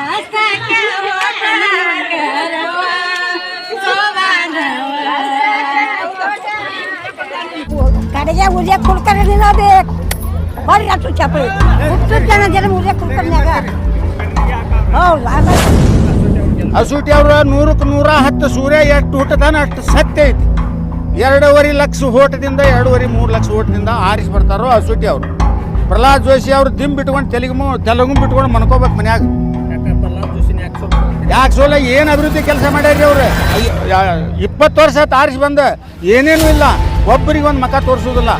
ಹಸ್ತಕ್ಕೆ ಹೋತನಂಗರವ, ಸೋಬಾನವ. ಕಡೆಗೆ ಉರಿಯ ಕುಡ್ಕರೆ ನಿಲ್ಲಬೇಕು ಬರ್ರಿ ಅಷ್ಟು ಚಪ್ಪಲಿ ಹುಟ್ಟು ಜನ ಜನ ಉರಿಯ ಕುಡ್ಕೊಂಡಾಗ ಹೌದು ಅಸೂಟಿ ಅವ್ರ ನೂರಕ್ಕೆ ನೂರ ಹತ್ತು ಸೂರ್ಯ ಎಷ್ಟು ಹುಟ್ಟದಾನ ಅಷ್ಟು ಸತ್ಯ ಐತಿ ಎರಡೂವರೆ ಲಕ್ಷ ಓಟದಿಂದ ಎರಡೂವರೆ ಮೂರು ಲಕ್ಷ ಓಟದಿಂದ ಆರಿಸಿ ಬರ್ತಾರೋ ಅಸೂಟಿ ಅವರು ಪ್ರಹ್ಲಾದ್ ಜೋಶಿ ಅವ್ರು ದಿಮ್ ಬಿಟ್ಕೊಂಡು ತೆಲುಗು ತೆಲುಗು ಬಿಟ್ಕೊಂಡು ಮನ್ಕೋಬೇಕು ಮನ್ಯಾಗ ಯಾಕೆ ಸೋಲ? ಏನು ಅಭಿವೃದ್ಧಿ ಕೆಲಸ ಮಾಡ್ಯಾರಿ ಅವ್ರು? ಇಪ್ಪತ್ತು ವರ್ಷ ತಾರಿಸಿ ಬಂದು, ಏನೇನು ಇಲ್ಲ. ಒಬ್ಬರಿಗೆ ಒಂದು ಮಕ ತೋರಿಸೋದಿಲ್ಲ.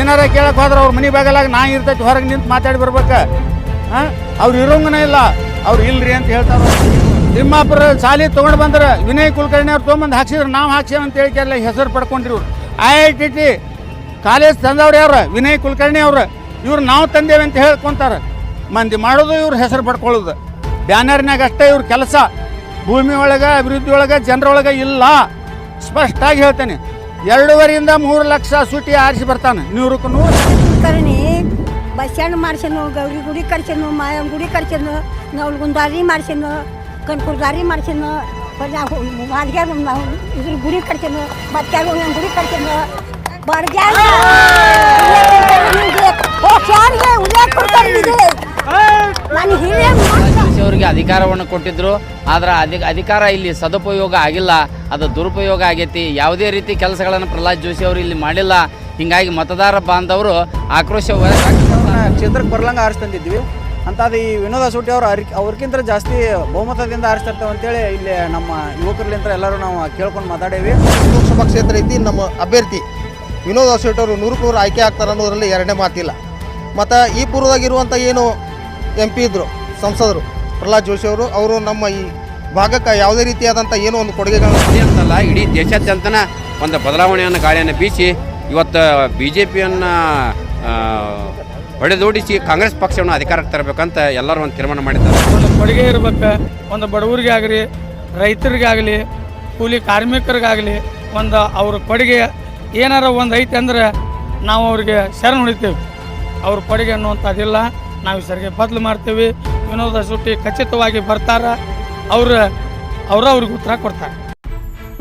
ಏನಾರ ಕೇಳಕ್ಕೆ ಹೋದ್ರೆ ಅವ್ರ ಮನೆ ಬಾಗಲಾಗ ನಾ ಇರ್ತೈತಿ, ಹೊರಗೆ ನಿಂತು ಮಾತಾಡಿ ಬರ್ಬೇಕು. ಹಾಂ? ಅವ್ರು ಇರೋಂಗನ ಇಲ್ಲ. ಅವ್ರು ಇಲ್ರಿ ಅಂತ ಹೇಳ್ತಾರೆ ತಿಮ್ಮಾಪುರ ಸಾಲಿ ತೊಗೊಂಡು ಬಂದ್ರೆ ವಿನಯ್ ಕುಲಕರ್ಣಿ ಅವ್ರು ತೊಗೊಂಬಂದು ಹಾಕ್ಸಿದ್ರು, ನಾವು ಹಾಕ್ಸೇವೆ ಅಂತ ಹೇಳಿ ಕೆಲ ಹೆಸರು ಪಡ್ಕೊಂಡ್ರಿ ಇವ್ರು. I I T T college ತಂದವ್ರು ಯಾರು ವಿನಯ್ ಕುಲಕರ್ಣಿ ಅವ್ರು. ಇವ್ರು ನಾವು ತಂದೇವೆ ಅಂತ ಹೇಳ್ಕೊಂತಾರೆ. ಮಂದಿ ಮಾಡೋದು ಇವ್ರು ಹೆಸರು ಪಡ್ಕೊಳ್ಳೋದು. ಬ್ಯಾನರ್ನಾಗ ಅಷ್ಟೇ ಇವ್ರ ಕೆಲಸ. ಭೂಮಿ ಒಳಗೆ ಅಭಿವೃದ್ಧಿ ಒಳಗೆ ಜನರೊಳಗೆ ಇಲ್ಲ. ಸ್ಪಷ್ಟಾಗಿ ಹೇಳ್ತೇನೆ ಎರಡೂವರೆಯಿಂದ ಮೂರು ಲಕ್ಷ ಸೂಟಿ ಆರಿಸಿ ಬರ್ತಾನೆ ನೂರಕ್ಕೂ ನೂರು. ಕುಲಕರ್ಣಿ ಬಸ್ ಸ್ಟ್ಯಾಂಡ್ ಮಾಡ್ಸನು ಗೌರಿ ಗುಡಿ ಕರ್ಸನು ಮಾಯಾ ಗುಡಿ ಕರ್ಸನು ನವಲ್ಗುಂದಾರಿ ಮಾಡ್ಸನು ಕನ್ಕೂರ್ ದಾರಿ ಮಾಡ್ಸನು ವಾಡ್ಗ್ಯಾರ ನಾವು ಇದ್ರ ಗುಡಿ ಕಟ್ಸನು ಬತ್ತ್ಯಾಗ ಒಂದೊಂದು ಗುಡಿ ಕಟ್ಸನು ಬಡ್ಗ್ಯಾಗ ನಾನು ಹಿರಿಯ ಅವರಿಗೆ ಅಧಿಕಾರವನ್ನು ಕೊಟ್ಟಿದ್ರು ಆದ್ರೆ ಅಧಿ ಅಧಿಕಾರ ಇಲ್ಲಿ ಸದುಪಯೋಗ ಆಗಿಲ್ಲ ಅದು ದುರುಪಯೋಗ ಆಗೈತಿ. ಯಾವುದೇ ರೀತಿ ಕೆಲಸಗಳನ್ನು ಪ್ರಹ್ಲಾದ್ ಜೋಶಿ ಅವರು ಇಲ್ಲಿ ಮಾಡಿಲ್ಲ. ಹಿಂಗಾಗಿ ಮತದಾರ ಬಾಂಧವರು ಆಕ್ರೋಶ. ಕ್ಷೇತ್ರಕ್ಕೆ ಬರ್ಲಂಗೆ ಆರಿಸ್ತಂದಿದ್ವಿ ಅಂತ ಅದು ಈ ವಿನೋದ ಸೂಟಿ ಅವರು ಅರಿ ಅವ್ರಿಗಿಂತ ಜಾಸ್ತಿ ಬಹುಮತದಿಂದ ಆರಿಸ್ತಿರ್ತೇವೆ ಅಂತೇಳಿ ಇಲ್ಲಿ ನಮ್ಮ ಯುವಕರ್ಲಿಂತ ಎಲ್ಲರೂ ನಾವು ಕೇಳ್ಕೊಂಡು ಮಾತಾಡೇವಿ. ಲೋಕಸಭಾ ಕ್ಷೇತ್ರ ಐತಿ ನಮ್ಮ ಅಭ್ಯರ್ಥಿ ವಿನೋದ ಸೂಟಿ ಅವರು ನೂರಕ್ಕೆ ನೂರು ಆಯ್ಕೆ ಆಗ್ತಾರೆ ಅನ್ನೋದ್ರಲ್ಲಿ ಎರಡನೇ ಮಾತಿಲ್ಲ. ಮತ್ತು ಈ ಪೂರ್ವದಾಗಿರುವಂಥ ಏನು ಎಂ ಪಿ ಇದ್ದರು ಸಂಸದರು ಪ್ರಹ್ಲಾದ್ ಜೋಶಿ ಅವರು ಅವರು ನಮ್ಮ ಈ ಭಾಗಕ್ಕೆ ಯಾವುದೇ ರೀತಿಯಾದಂಥ ಏನೋ ಒಂದು ಕೊಡುಗೆಗಳನ್ನು ಅಂತಲ್ಲ, ಇಡೀ ದೇಶಾದ್ಯಂತನ ಒಂದು ಬದಲಾವಣೆಯನ್ನು, ಗಾಳಿಯನ್ನು ಬೀಸಿ ಇವತ್ತು ಬಿ ಜೆ ಪಿಯನ್ನು ಹೊಡೆದೋಡಿಸಿ ಕಾಂಗ್ರೆಸ್ ಪಕ್ಷವನ್ನು ಅಧಿಕಾರಕ್ಕೆ ತರಬೇಕಂತ ಎಲ್ಲರೂ ಒಂದು ತೀರ್ಮಾನ ಮಾಡಿದ್ದಾರೆ. ಒಂದು ಕೊಡುಗೆ ಇರ್ಬೇಕು, ಒಂದು ಬಡವರಿಗೆ ಆಗಲಿ, ರೈತರಿಗೆ ಆಗಲಿ, ಕೂಲಿ ಕಾರ್ಮಿಕರಿಗಾಗಲಿ ಒಂದು ಅವ್ರ ಕೊಡುಗೆ ಏನಾರ ಒಂದು ಐತೆ ಅಂದ್ರೆ ನಾವು ಅವ್ರಿಗೆ ಶರಣ ಹೊಡಿತೇವೆ. ಅವ್ರ ಕೊಡುಗೆ ಅನ್ನುವಂಥದ್ದಿಲ್ಲ, ನಾವು ಸರಿಗೆ ಬದಲು ಮಾಡ್ತೀವಿ. ವಿನೋದ ಶೆಟ್ಟಿ ಖಚಿತವಾಗಿ ಬರ್ತಾರ, ಅವ್ರ ಅವ್ರ ಅವ್ರಿಗೆ ಉತ್ತರ ಕೊಡ್ತಾರೆ.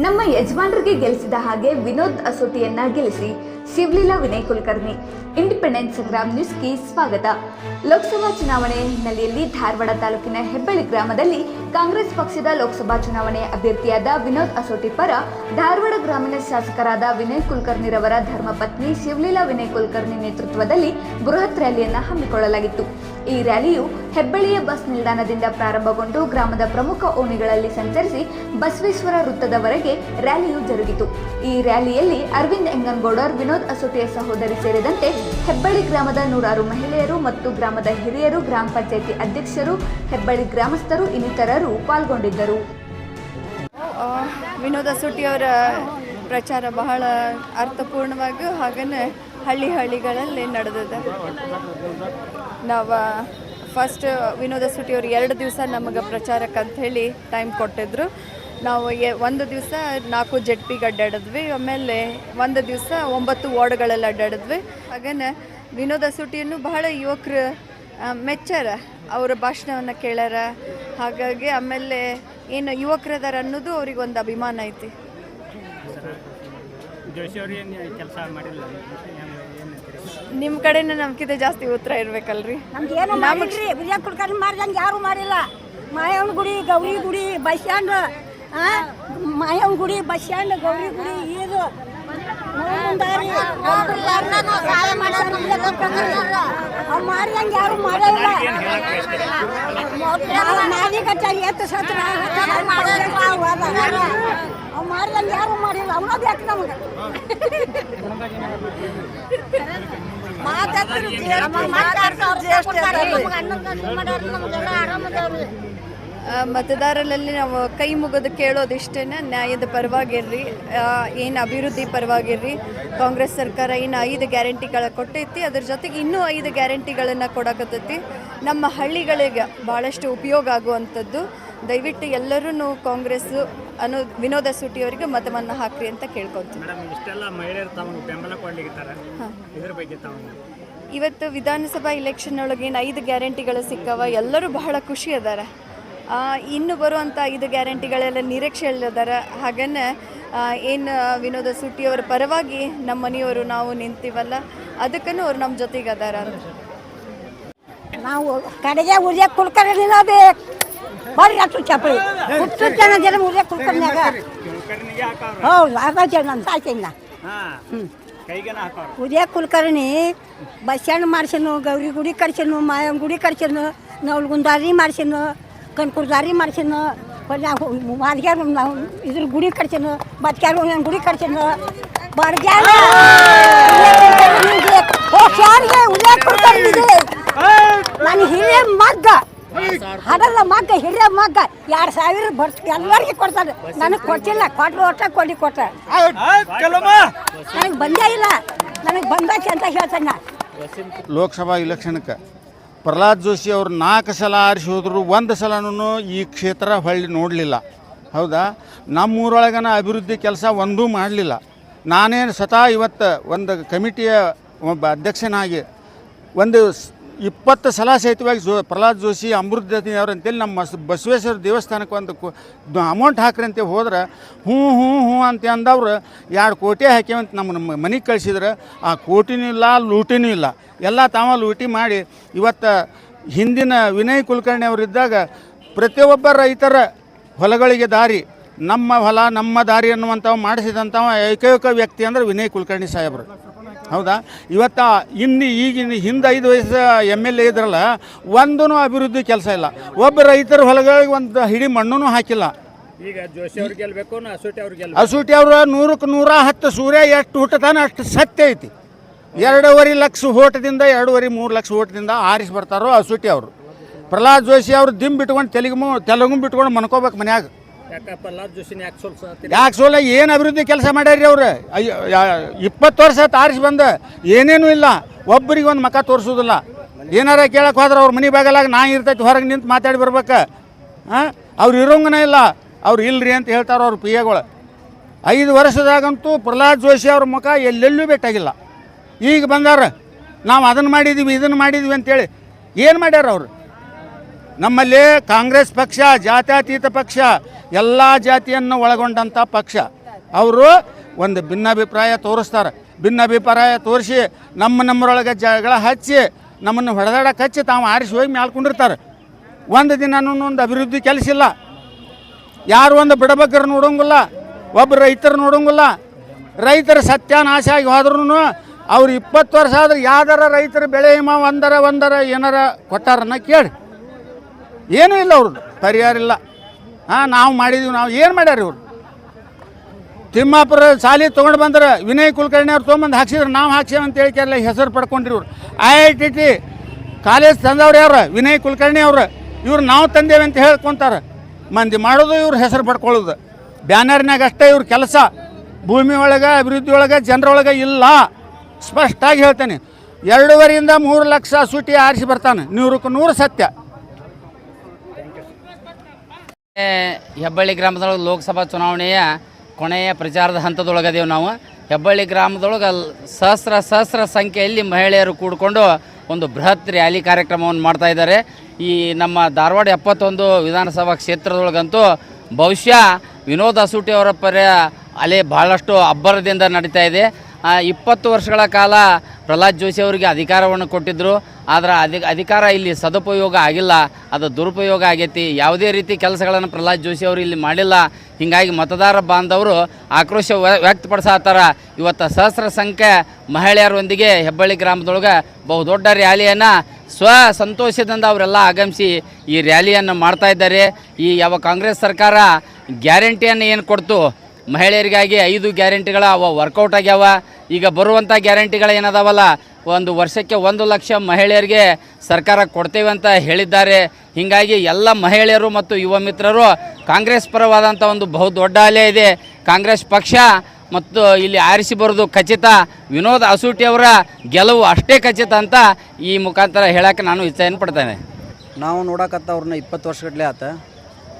ನಮ್ಮ ಯಜಮಾನರಿಗೆ ಗೆಲ್ಲಿಸಿದ ಹಾಗೆ ವಿನೋದ್ ಅಸೋಟಿಯನ್ನ ಗೆಲ್ಲಿಸಿ, ಶಿವಲೀಲಾ ವಿನಯ್ ಕುಲಕರ್ಣಿ ಇಂಡಿಪೆಂಡೆನ್ಸ್ ಸಂಗ್ರಾಮ್ ನ್ಯೂಸ್ಗೆ ಸ್ವಾಗತ. ಲೋಕಸಭಾ ಚುನಾವಣೆ ಹಿನ್ನೆಲೆಯಲ್ಲಿ ಧಾರವಾಡ ತಾಲೂಕಿನ ಹೆಬ್ಬಳ್ಳಿ ಗ್ರಾಮದಲ್ಲಿ ಕಾಂಗ್ರೆಸ್ ಪಕ್ಷದ ಲೋಕಸಭಾ ಚುನಾವಣೆ ಅಭ್ಯರ್ಥಿಯಾದ ವಿನೋದ್ ಅಸೋಟಿ ಪರ ಧಾರವಾಡ ಗ್ರಾಮೀಣ ಶಾಸಕರಾದ ವಿನಯ್ ಕುಲಕರ್ಣಿರವರ ಧರ್ಮಪತ್ನಿ ಶಿವಲೀಲಾ ವಿನಯ್ ಕುಲಕರ್ಣಿ ನೇತೃತ್ವದಲ್ಲಿ ಬೃಹತ್ ರ್ಯಾಲಿಯನ್ನು ಹಮ್ಮಿಕೊಳ್ಳಲಾಗಿತ್ತು. ಈ ರ್ಯಾಲಿಯು ಹೆಬ್ಬಳ್ಳಿಯ ಬಸ್ ನಿಲ್ದಾಣದಿಂದ ಪ್ರಾರಂಭಗೊಂಡು ಗ್ರಾಮದ ಪ್ರಮುಖ ಓಣಿಗಳಲ್ಲಿ ಸಂಚರಿಸಿ ಬಸವೇಶ್ವರ ವೃತ್ತದವರೆಗೆ ರ್ಯಾಲಿಯು ಜರುಗಿತು. ಈ ರ್ಯಾಲಿಯಲ್ಲಿ ಅರವಿಂದ್ ಎಂಗನ್ಗೌಡರ್, ವಿನೋದ್ ಅಸೋಟಿಯ ಸಹೋದರಿ ಸೇರಿದಂತೆ ಹೆಬ್ಬಳ್ಳಿ ಗ್ರಾಮದ ನೂರಾರು ಮಹಿಳೆಯರು ಮತ್ತು ಗ್ರಾಮದ ಹಿರಿಯರು, ಗ್ರಾಮ ಪಂಚಾಯಿತಿ ಅಧ್ಯಕ್ಷರು, ಹೆಬ್ಬಳ್ಳಿ ಗ್ರಾಮಸ್ಥರು ಇನ್ನಿತರರು ಪಾಲ್ಗೊಂಡಿದ್ದರು. ವಿನೋದ ಅಸೋಟಿಯವರ ಪ್ರಚಾರ ಬಹಳ ಅರ್ಥಪೂರ್ಣವಾಗಿ ಹಾಗೇ ಹಳ್ಳಿ ಹಳ್ಳಿಗಳಲ್ಲಿ ನಡೆದಿದೆ. ನಾವು ಫಸ್ಟ್ ವಿನೋದ ಸುಟಿಯವರು ಎರಡು ದಿವಸ ನಮಗೆ ಪ್ರಚಾರಕ್ಕೆ ಅಂತ ಹೇಳಿ ಟೈಮ್ ಕೊಟ್ಟಿದ್ರು. ನಾವು ಎ, ಒಂದು ದಿವಸ ನಾಲ್ಕು ಜೆಡ್ ಪಿಗೆ ಅಡ್ಡಾಡಿದ್ವಿ, ಆಮೇಲೆ ಒಂದು ದಿವಸ ಒಂಬತ್ತು ವಾರ್ಡ್ಗಳಲ್ಲಿ ಅಡ್ಡಾಡಿದ್ವಿ. ಹಾಗೇನೆ ವಿನೋದ ಸುಟಿಯನ್ನು ಬಹಳ ಯುವಕರು ಮೆಚ್ಚಾರ. ಅವರ ಭಾಷಣವನ್ನು ಕೇಳ್ಯಾರ. ಹಾಗಾಗಿ ಆಮೇಲೆ ಏನು ಯುವಕರದಾರ ಅನ್ನೋದು ಅವ್ರಿಗೆ ಒಂದು ಅಭಿಮಾನ ಐತಿ. ನಿಮ್ಮ ಕಡೆನೇ ನಮ್ಕಿದೆ ಜಾಸ್ತಿ ಉತ್ತರ ಇರ್ಬೇಕಲ್ರಿ? ನಮ್ಗೆ ಏನು ಮಾಡಿಲ್ರಿ ಬಿರಿಯಾ ಕುಲಕರ್ಣಿ ಮಾಡ್ದಂಗೆ ಯಾರು ಮಾಡಿಲ್ಲ. ಮಾಯವ್ನ ಗುಡಿ ಗೌರಿ ಗುಡಿ ಬಸ್ ಸ್ಟ್ಯಾಂಡ್. ಮಾಯವ್ನ ಗುಡಿ ಬಸ್ ಸ್ಟ್ಯಾಂಡ್ ಗೌರಿ ಗುಡಿ ಇದು. ಅವ್ರು ಮಾಡ್ದಂಗೆ ಯಾರು ಮಾಡಿಲ್ಲ ಕಟ್ಟ ಎತ್ತು ಸತ್ರ ಅವ್ರು ಮಾಡ್ದಂಗೆ ಯಾರು ಮಾಡಿಲ್ಲ. ಅವನ ಬೇಕು ನಮಗೆ? ಆ, ಮತದಾರರಲ್ಲಿ ನಾವು ಕೈ ಮುಗಿದು ಕೇಳೋದಿಷ್ಟೇ ನ್ಯಾಯದ ಪರವಾಗಿರ್ರಿ ಏನು ಅಭಿವೃದ್ಧಿ ಪರವಾಗಿರ್ರಿ ಕಾಂಗ್ರೆಸ್ ಸರ್ಕಾರ ಏನು ಐದು ಗ್ಯಾರಂಟಿಗಳ ಕೊಟ್ಟೈತಿ ಅದ್ರ ಜೊತೆಗೆ ಇನ್ನೂ ಐದು ಗ್ಯಾರಂಟಿಗಳನ್ನು ಕೊಡಕತ್ತೈತಿ. ನಮ್ಮ ಹಳ್ಳಿಗಳಿಗೆ ಭಾಳಷ್ಟು ಉಪಯೋಗ ಆಗುವಂಥದ್ದು. ದಯವಿಟ್ಟು ಎಲ್ಲರೂ ಕಾಂಗ್ರೆಸ್ ಅನ್ನೋ ವಿನೋದ ಸುಟಿಯವರಿಗೆ ಮತವನ್ನು ಹಾಕ್ರಿ ಅಂತ ಕೇಳ್ಕೊತೀನಿ ಇಷ್ಟೆಲ್ಲ ಮಹಿಳೆಯರು ತಾವು ಬೆಂಬಲ ಕೊಡ್ಲಿಕ್ಕಿದ್ದಾರೆ. ಇದ್ರ ಬಗ್ಗೆ ತಾವು ಇವತ್ತು ವಿಧಾನಸಭಾ ಇಲೆಕ್ಷನ್ ಒಳಗೆ ಏನು ಐದು ಗ್ಯಾರಂಟಿಗಳು ಸಿಕ್ಕವ ಎಲ್ಲರೂ ಬಹಳ ಖುಷಿ ಅದಾರ. ಇನ್ನು ಬರುವಂಥ ಐದು ಗ್ಯಾರಂಟಿಗಳೆಲ್ಲ ನಿರೀಕ್ಷೆಯಲ್ಲಿದ್ದಾರೆ ಹಾಗೇ ಏನು ವಿನೋದ ಸುಟ್ಟಿಯವರ ಪರವಾಗಿ ನಮ್ಮ ಮನೆಯವರು ನಾವು ನಿಂತೀವಲ್ಲ ಅದಕ್ಕೂ ಅವ್ರು ನಮ್ಮ ಜೊತೆಗೆ ಅದಾರ ನಾವು ಕಡೆಗೆ ಉರಿಯಕ್ಕೆ ಕುಳ್ಕೊಳ್ಳಿಲ್ಲ ಬೇಕು ಹೊರ ಹತ್ತು ಚಪ್ಪಳಿ ಹುಟ್ಟು ಜನ ಜನ ಉರಿಯ ಕುಲ್ಕರ್ಣಿಯಾಗ ಹೌದು ಅದ ಜನ ಸಾಕಿಲ್ಲ ಉದಯ ಕುಲಕರ್ಣಿ ಬಸ್ ಸ್ಟ್ಯಾಂಡ್ ಮಾಡ್ಸನು ಗೌರಿ ಗುಡಿ ಕರ್ಸನು ಮಾಯಂ ಗುಡಿ ಕರ್ಸನು ನವಲ್ಗುಂದಾರಿ ಮಾಡ್ಸನು ಕನ್ಕುರ್ದಾರಿ ಮಾಡ್ಸನು ಮಾರ್ಗ್ಯಾರ ನಾವು ಇದ್ರ ಗುಡಿ ಕರ್ಸನು ಬತ್ಕ್ಯಾರ ಗುಡಿ ಕರ್ಸನು ಬಡ್ಗ್ಯಾರ ಯಾರಿಗೆ ಉದಯ ಕುಲಕರ್ಣಿಗೆ ನಾನು ಹಿರಿಯ ಮಗ್ಗ ಹಡಲ್ಲ ಮಗ್ಗ ಹಿರಿಯ ಮಗ್ಗ ಎರಡು ಸಾವಿರ ಬರ್ಸ್ ಎಲ್ಲರಿಗೆ ಕೊಡ್ತಾರೆ ನನಗೆ ಕೊಟ್ಟಿಲ್ಲ ಕೊಟ್ಟರು ಒಟ್ಟ ಕೊಡಿ ಕೊಟ್ಟ ನನಗೆ ಬಂದೇ ಇಲ್ಲ. ನನಗೆ ಬಂದ ಅಂತ ಹೇಳ್ತಾನೆ. ಲೋಕಸಭಾ ಇಲೆಕ್ಷನ್ಕ್ಕೆ ಪ್ರಹ್ಲಾದ್ ಜೋಶಿ ಅವರು ನಾಲ್ಕು ಸಲ ಆರಿಸಿ ಹೋದ್ರು ಒಂದು ಸಲನೂ ಈ ಕ್ಷೇತ್ರ ಹೊಳ್ಳಿ ನೋಡಲಿಲ್ಲ. ಹೌದಾ? ನಮ್ಮೂರೊಳಗನ ಅಭಿವೃದ್ಧಿ ಕೆಲಸ ಒಂದೂ ಮಾಡಲಿಲ್ಲ. ನಾನೇನು ಸತಾ ಇವತ್ತು ಒಂದು ಕಮಿಟಿಯ ಒಬ್ಬ ಅಧ್ಯಕ್ಷನಾಗಿ ಒಂದು ಇಪ್ಪತ್ತು ಸಲ ಸಹಿತವಾಗಿ ಜೋ ಪ್ರಹ್ಲಾದ್ ಜೋಶಿ, ಅಮೃತ ಅವ್ರು ಅಂತೇಳಿ ನಮ್ಮ ಬಸ್- ಬಸವೇಶ್ವರ ದೇವಸ್ಥಾನಕ್ಕೆ ಒಂದು ಅಮೌಂಟ್ ಹಾಕ್ರಿ ಅಂತ ಹೋದ್ರೆ, ಹ್ಞೂ ಹ್ಞೂ ಹ್ಞೂ ಅಂತ ಅಂದವ್ರು ಎರಡು ಕೋಟಿ ಹಾಕ್ಯವಂತ ನಮ್ಮ ಮನೆಗೆ ಕಳಿಸಿದ್ರೆ, ಆ ಕೋಟಿನೂ ಇಲ್ಲ, ಲೂಟಿನೂ ಇಲ್ಲ. ಎಲ್ಲ ತಾವ ಲೂಟಿ ಮಾಡಿ ಇವತ್ತು ಹಿಂದಿನ ವಿನಯ್ ಕುಲಕರ್ಣಿ ಅವರಿದ್ದಾಗ ಪ್ರತಿಯೊಬ್ಬ ರೈತರ ಹೊಲಗಳಿಗೆ ದಾರಿ, ನಮ್ಮ ಹೊಲ, ನಮ್ಮ ದಾರಿ ಅನ್ನುವಂಥವು ಮಾಡಿಸಿದಂಥವ ಏಕೈಕ ವ್ಯಕ್ತಿ ಅಂದರೆ ವಿನಯ್ ಕುಲಕರ್ಣಿ ಸಾಹೇಬರು. ಹೌದಾ? ಇವತ್ತ ಇನ್ನು ಈಗಿನ ಹಿಂದೆ ಐದು ವಯಸ್ಸು ಎಂ ಎಲ್ ಎ ಇದ್ರಲ್ಲ ಒಂದೂ ಅಭಿವೃದ್ಧಿ ಕೆಲಸ ಇಲ್ಲ. ಒಬ್ಬ ರೈತರ ಹೊಲಗಳಿಗೆ ಒಂದು ಹಿಡಿ ಮಣ್ಣು ಹಾಕಿಲ್ಲ. ಈಗ ಜೋಶಿ ಅವ್ರು ಗೆಲ್ಬೇಕು ಅಸೋಟಿ ಅವ್ರು ಗೆಲ್ ಅಸೂಟಿ ಅವರು ನೂರಕ್ಕೆ ನೂರ ಹತ್ತು ಸೂರ್ಯ ಎಷ್ಟು ಹುಟ್ಟತಾನೆ ಅಷ್ಟು ಸತ್ಯ ಐತಿ. ಎರಡೂವರೆ ಲಕ್ಷ ಓಟದಿಂದ ಎರಡೂವರೆ ಮೂರು ಲಕ್ಷ ಓಟದಿಂದ ಆರಿಸಿ ಬರ್ತಾರೋ ಅಸೂಟಿ ಅವರು. ಪ್ರಹ್ಲಾದ್ ಜೋಶಿ ಅವರು ದಿಮ್ ಬಿಟ್ಕೊಂಡು ತೆಲುಗು ತೆಲುಗು ಬಿಟ್ಕೊಂಡು ಮನ್ಕೋಬೇಕು ಮನ್ಯಾಗ. ಯಾಕ ಸೋಲ ಏನು ಅಭಿವೃದ್ಧಿ ಕೆಲಸ ಮಾಡ್ಯಾರ್ರಿ ಅವ್ರು? ಇಪ್ಪತ್ತು ವರ್ಷ ತಾರಿಸಿ ಬಂದ, ಏನೇನೂ ಇಲ್ಲ. ಒಬ್ಬರಿಗೆ ಒಂದು ಮಕ ತೋರಿಸೋದಿಲ್ಲ. ಏನಾರ ಕೇಳಕ್ಕೆ ಹೋದ್ರೆ ಅವ್ರ ಮನೆ ಬಾಗಲಾಗ ನಾ ಇರ್ತೈತಿ, ಹೊರಗೆ ನಿಂತು ಮಾತಾಡಿ ಬರ್ಬೇಕು. ಹಾಂ ಅವ್ರು ಇರೋಂಗನ ಇಲ್ಲ. ಅವ್ರು ಇಲ್ರಿ ಅಂತ ಹೇಳ್ತಾರೆ ಅವ್ರ ಪಿ ಎಗಳು ಐದು ವರ್ಷದಾಗಂತೂ ಪ್ರಹ್ಲಾದ್ ಜೋಶಿ ಅವ್ರ ಮುಖ ಎಲ್ಲೆಲ್ಲೂ ಭೇಟಾಗಿಲ್ಲ ಈಗ ಬಂದಾರ, ನಾವು ಅದನ್ನು ಮಾಡಿದ್ದೀವಿ ಇದನ್ನು ಮಾಡಿದ್ವಿ ಅಂತೇಳಿ. ಏನು ಮಾಡ್ಯಾರ ಅವರು? ನಮ್ಮಲ್ಲಿ ಕಾಂಗ್ರೆಸ್ ಪಕ್ಷ, ಜಾತ್ಯತೀತ ಪಕ್ಷ, ಎಲ್ಲ ಜಾತಿಯನ್ನು ಒಳಗೊಂಡಂಥ ಪಕ್ಷ. ಅವರು ಒಂದು ಭಿನ್ನಾಭಿಪ್ರಾಯ ತೋರಿಸ್ತಾರೆ. ಭಿನ್ನಾಭಿಪ್ರಾಯ ತೋರಿಸಿ ನಮ್ಮ ನಮ್ಮರೊಳಗೆ ಜಗಳ ಹಚ್ಚಿ ನಮ್ಮನ್ನು ಹೊಡೆದಾಡಕ್ಕೆ ಹಚ್ಚಿ ತಾವು ಆರಿಸಿ ಹೋಗಿ ಮ್ಯಾಲ್ಕೊಂಡಿರ್ತಾರೆ. ಒಂದು ದಿನನೂ ಒಂದು ಅಭಿವೃದ್ಧಿ ಕೆಲಸ ಇಲ್ಲ. ಯಾರು ಒಂದು ಬಿಡಬಗ್ಗರು ನೋಡೋಂಗಿಲ್ಲ, ಒಬ್ಬ ರೈತರು ನೋಡೋಂಗಿಲ್ಲ, ರೈತರ ಸತ್ಯಾನಾಶ ಆಗಿ ಹೋದ್ರೂ ಅವ್ರು ಇಪ್ಪತ್ತು ವರ್ಷ ಆದ್ರೆ ಯಾವ್ದಾರ ರೈತರ ಬೆಳೆ ವಿಮಾ ಒಂದರ ಒಂದರ ಏನಾರ ಕೊಟ್ಟಾರನ್ನ ಕೇಳಿ. ಏನೂ ಇಲ್ಲ ಅವ್ರದ್ದು. ಪರಿಹಾರ ಇಲ್ಲ ಹಾಂ, ನಾವು ಮಾಡಿದೀವಿ, ನಾವು ಏನು ಮಾಡ್ಯಾರ ಇವ್ರು? ತಿಮ್ಮಾಪುರ ಸಾಲಿ ತೊಗೊಂಡು ಬಂದ್ರೆ ವಿನಯ್ ಕುಲಕರ್ಣಿ ಅವ್ರು ತೊಗೊಂಬಂದು ಹಾಕ್ಸಿದ್ರು ನಾವು ಹಾಕ್ಸೇವೆ ಅಂತ ಹೇಳಿ ಕೆಲ ಹೆಸರು ಪಡ್ಕೊಂಡ್ರಿ ಇವ್ರು. I I T T college ತಂದವ್ರು ಯಾರು? ವಿನಯ್ ಕುಲಕರ್ಣಿ ಅವ್ರು. ಇವ್ರು ನಾವು ತಂದೇವೆ ಅಂತ ಹೇಳ್ಕೊಂತಾರೆ. ಮಂದಿ ಮಾಡೋದು ಇವ್ರ ಹೆಸರು ಪಡ್ಕೊಳ್ಳೋದು. ಬ್ಯಾನರ್ನಾಗ ಅಷ್ಟೇ ಇವ್ರ ಕೆಲಸ. ಭೂಮಿ ಒಳಗೆ, ಅಭಿವೃದ್ಧಿ ಒಳಗೆ ಜನರೊಳಗೆ ಇಲ್ಲ. ಸ್ಪಷ್ಟಾಗಿ ಹೇಳ್ತೇನೆ. ಎರಡೂವರೆಯಿಂದ ಮೂರು ಲಕ್ಷ ಸೂಟಿ ಆರಿಸಿ ಬರ್ತಾನೆ. ನೂರಕ್ಕೆ ನೂರು ಸತ್ಯ. ಹೆಬ್ಬಳ್ಳಿ ಗ್ರಾಮದೊಳಗೆ ಲೋಕಸಭಾ ಚುನಾವಣೆಯ ಕೊನೆಯ ಪ್ರಚಾರದ ಹಂತದೊಳಗದೇವು ನಾವು. ಹೆಬ್ಬಳ್ಳಿ ಗ್ರಾಮದೊಳಗೆ ಸಹಸ್ರ ಸಹಸ್ರ ಸಂಖ್ಯೆಯಲ್ಲಿ ಮಹಿಳೆಯರು ಕೂಡಿಕೊಂಡು ಒಂದು ಬೃಹತ್ ರ್ಯಾಲಿ ಕಾರ್ಯಕ್ರಮವನ್ನು ಮಾಡ್ತಾ ಇದ್ದಾರೆ. ಈ ನಮ್ಮ ಧಾರವಾಡ ಎಪ್ಪತ್ತೊಂದು ವಿಧಾನಸಭಾ ಕ್ಷೇತ್ರದೊಳಗಂತೂ ಬಹುಶಃ ವಿನೋದ್ ಅಸೂಟಿ ಅವರ ಪರ ಅಲೆ ಭಾಳಷ್ಟು ಅಬ್ಬರದಿಂದ ನಡೀತಾ ಇದೆ. ಇಪ್ಪತ್ತು ವರ್ಷಗಳ ಕಾಲ ಪ್ರಹ್ಲಾದ್ ಜೋಶಿ ಅವರಿಗೆ ಅಧಿಕಾರವನ್ನು ಕೊಟ್ಟಿದ್ದರು ಆದರೆ ಅಧಿ ಅಧಿಕಾರ ಇಲ್ಲಿ ಸದುಪಯೋಗ ಆಗಿಲ್ಲ, ಅದು ದುರುಪಯೋಗ ಆಗೈತಿ. ಯಾವುದೇ ರೀತಿ ಕೆಲಸಗಳನ್ನು ಪ್ರಹ್ಲಾದ್ ಜೋಶಿ ಅವರು ಇಲ್ಲಿ ಮಾಡಿಲ್ಲ, ಹೀಗಾಗಿ ಮತದಾರ ಬಾಂಧವರು ಆಕ್ರೋಶ ವ್ಯ- ವ್ಯಕ್ತಪಡಿಸತ್ತಾರ. ಇವತ್ತು ಸಹಸ್ರ ಸಂಖ್ಯೆ ಮಹಿಳೆಯರೊಂದಿಗೆ ಹೆಬ್ಬಳ್ಳಿ ಗ್ರಾಮದೊಳಗೆ ಬಹುದೊಡ್ಡ ರ್ಯಾಲಿಯನ್ನು ಸ್ವ ಸಂತೋಷದಿಂದ ಅವರೆಲ್ಲ ಆಗಮಿಸಿ ಈ ರ್ಯಾಲಿಯನ್ನು ಮಾಡ್ತಾ ಇದ್ದಾರೆ. ಈ ಯಾವ ಕಾಂಗ್ರೆಸ್ ಸರ್ಕಾರ ಗ್ಯಾರಂಟಿಯನ್ನು ಏನು ಕೊಡ್ತು? ಮಹಿಳೆಯರಿಗಾಗಿ ಐದು ಗ್ಯಾರಂಟಿಗಳ ಅವ ವರ್ಕೌಟ್ ಆಗ್ಯಾವ. ಈಗ ಬರುವಂಥ ಗ್ಯಾರಂಟಿಗಳು ಏನದಾವಲ್ಲ? ಒಂದು ವರ್ಷಕ್ಕೆ ಒಂದು ಲಕ್ಷ ಮಹಿಳೆಯರಿಗೆ ಸರ್ಕಾರ ಕೊಡ್ತೇವೆ ಅಂತ ಹೇಳಿದ್ದಾರೆ. ಹೀಗಾಗಿ ಎಲ್ಲ ಮಹಿಳೆಯರು ಮತ್ತು ಯುವ ಮಿತ್ರರು ಕಾಂಗ್ರೆಸ್ ಪರವಾದಂಥ ಒಂದು ಬಹುದೊಡ್ಡ ಅಲೆ ಇದೆ. ಕಾಂಗ್ರೆಸ್ ಪಕ್ಷ ಮತ್ತು ಇಲ್ಲಿ ಆರಿಸಿ ಬರೋದು ಖಚಿತ. ವಿನೋದ್ ಅಸೂಟಿ ಅವರ ಗೆಲುವು ಅಷ್ಟೇ ಖಚಿತ ಅಂತ ಈ ಮುಖಾಂತರ ಹೇಳಕ್ಕೆ ನಾನು ಇಚ್ಛೆಯನ್ನು ಪಡ್ತೇನೆ ನಾವು ನೋಡಕತ್ತ ಅವ್ರನ್ನ ಇಪ್ಪತ್ತು ವರ್ಷಗಟ್ಟಲೆ ಆತ.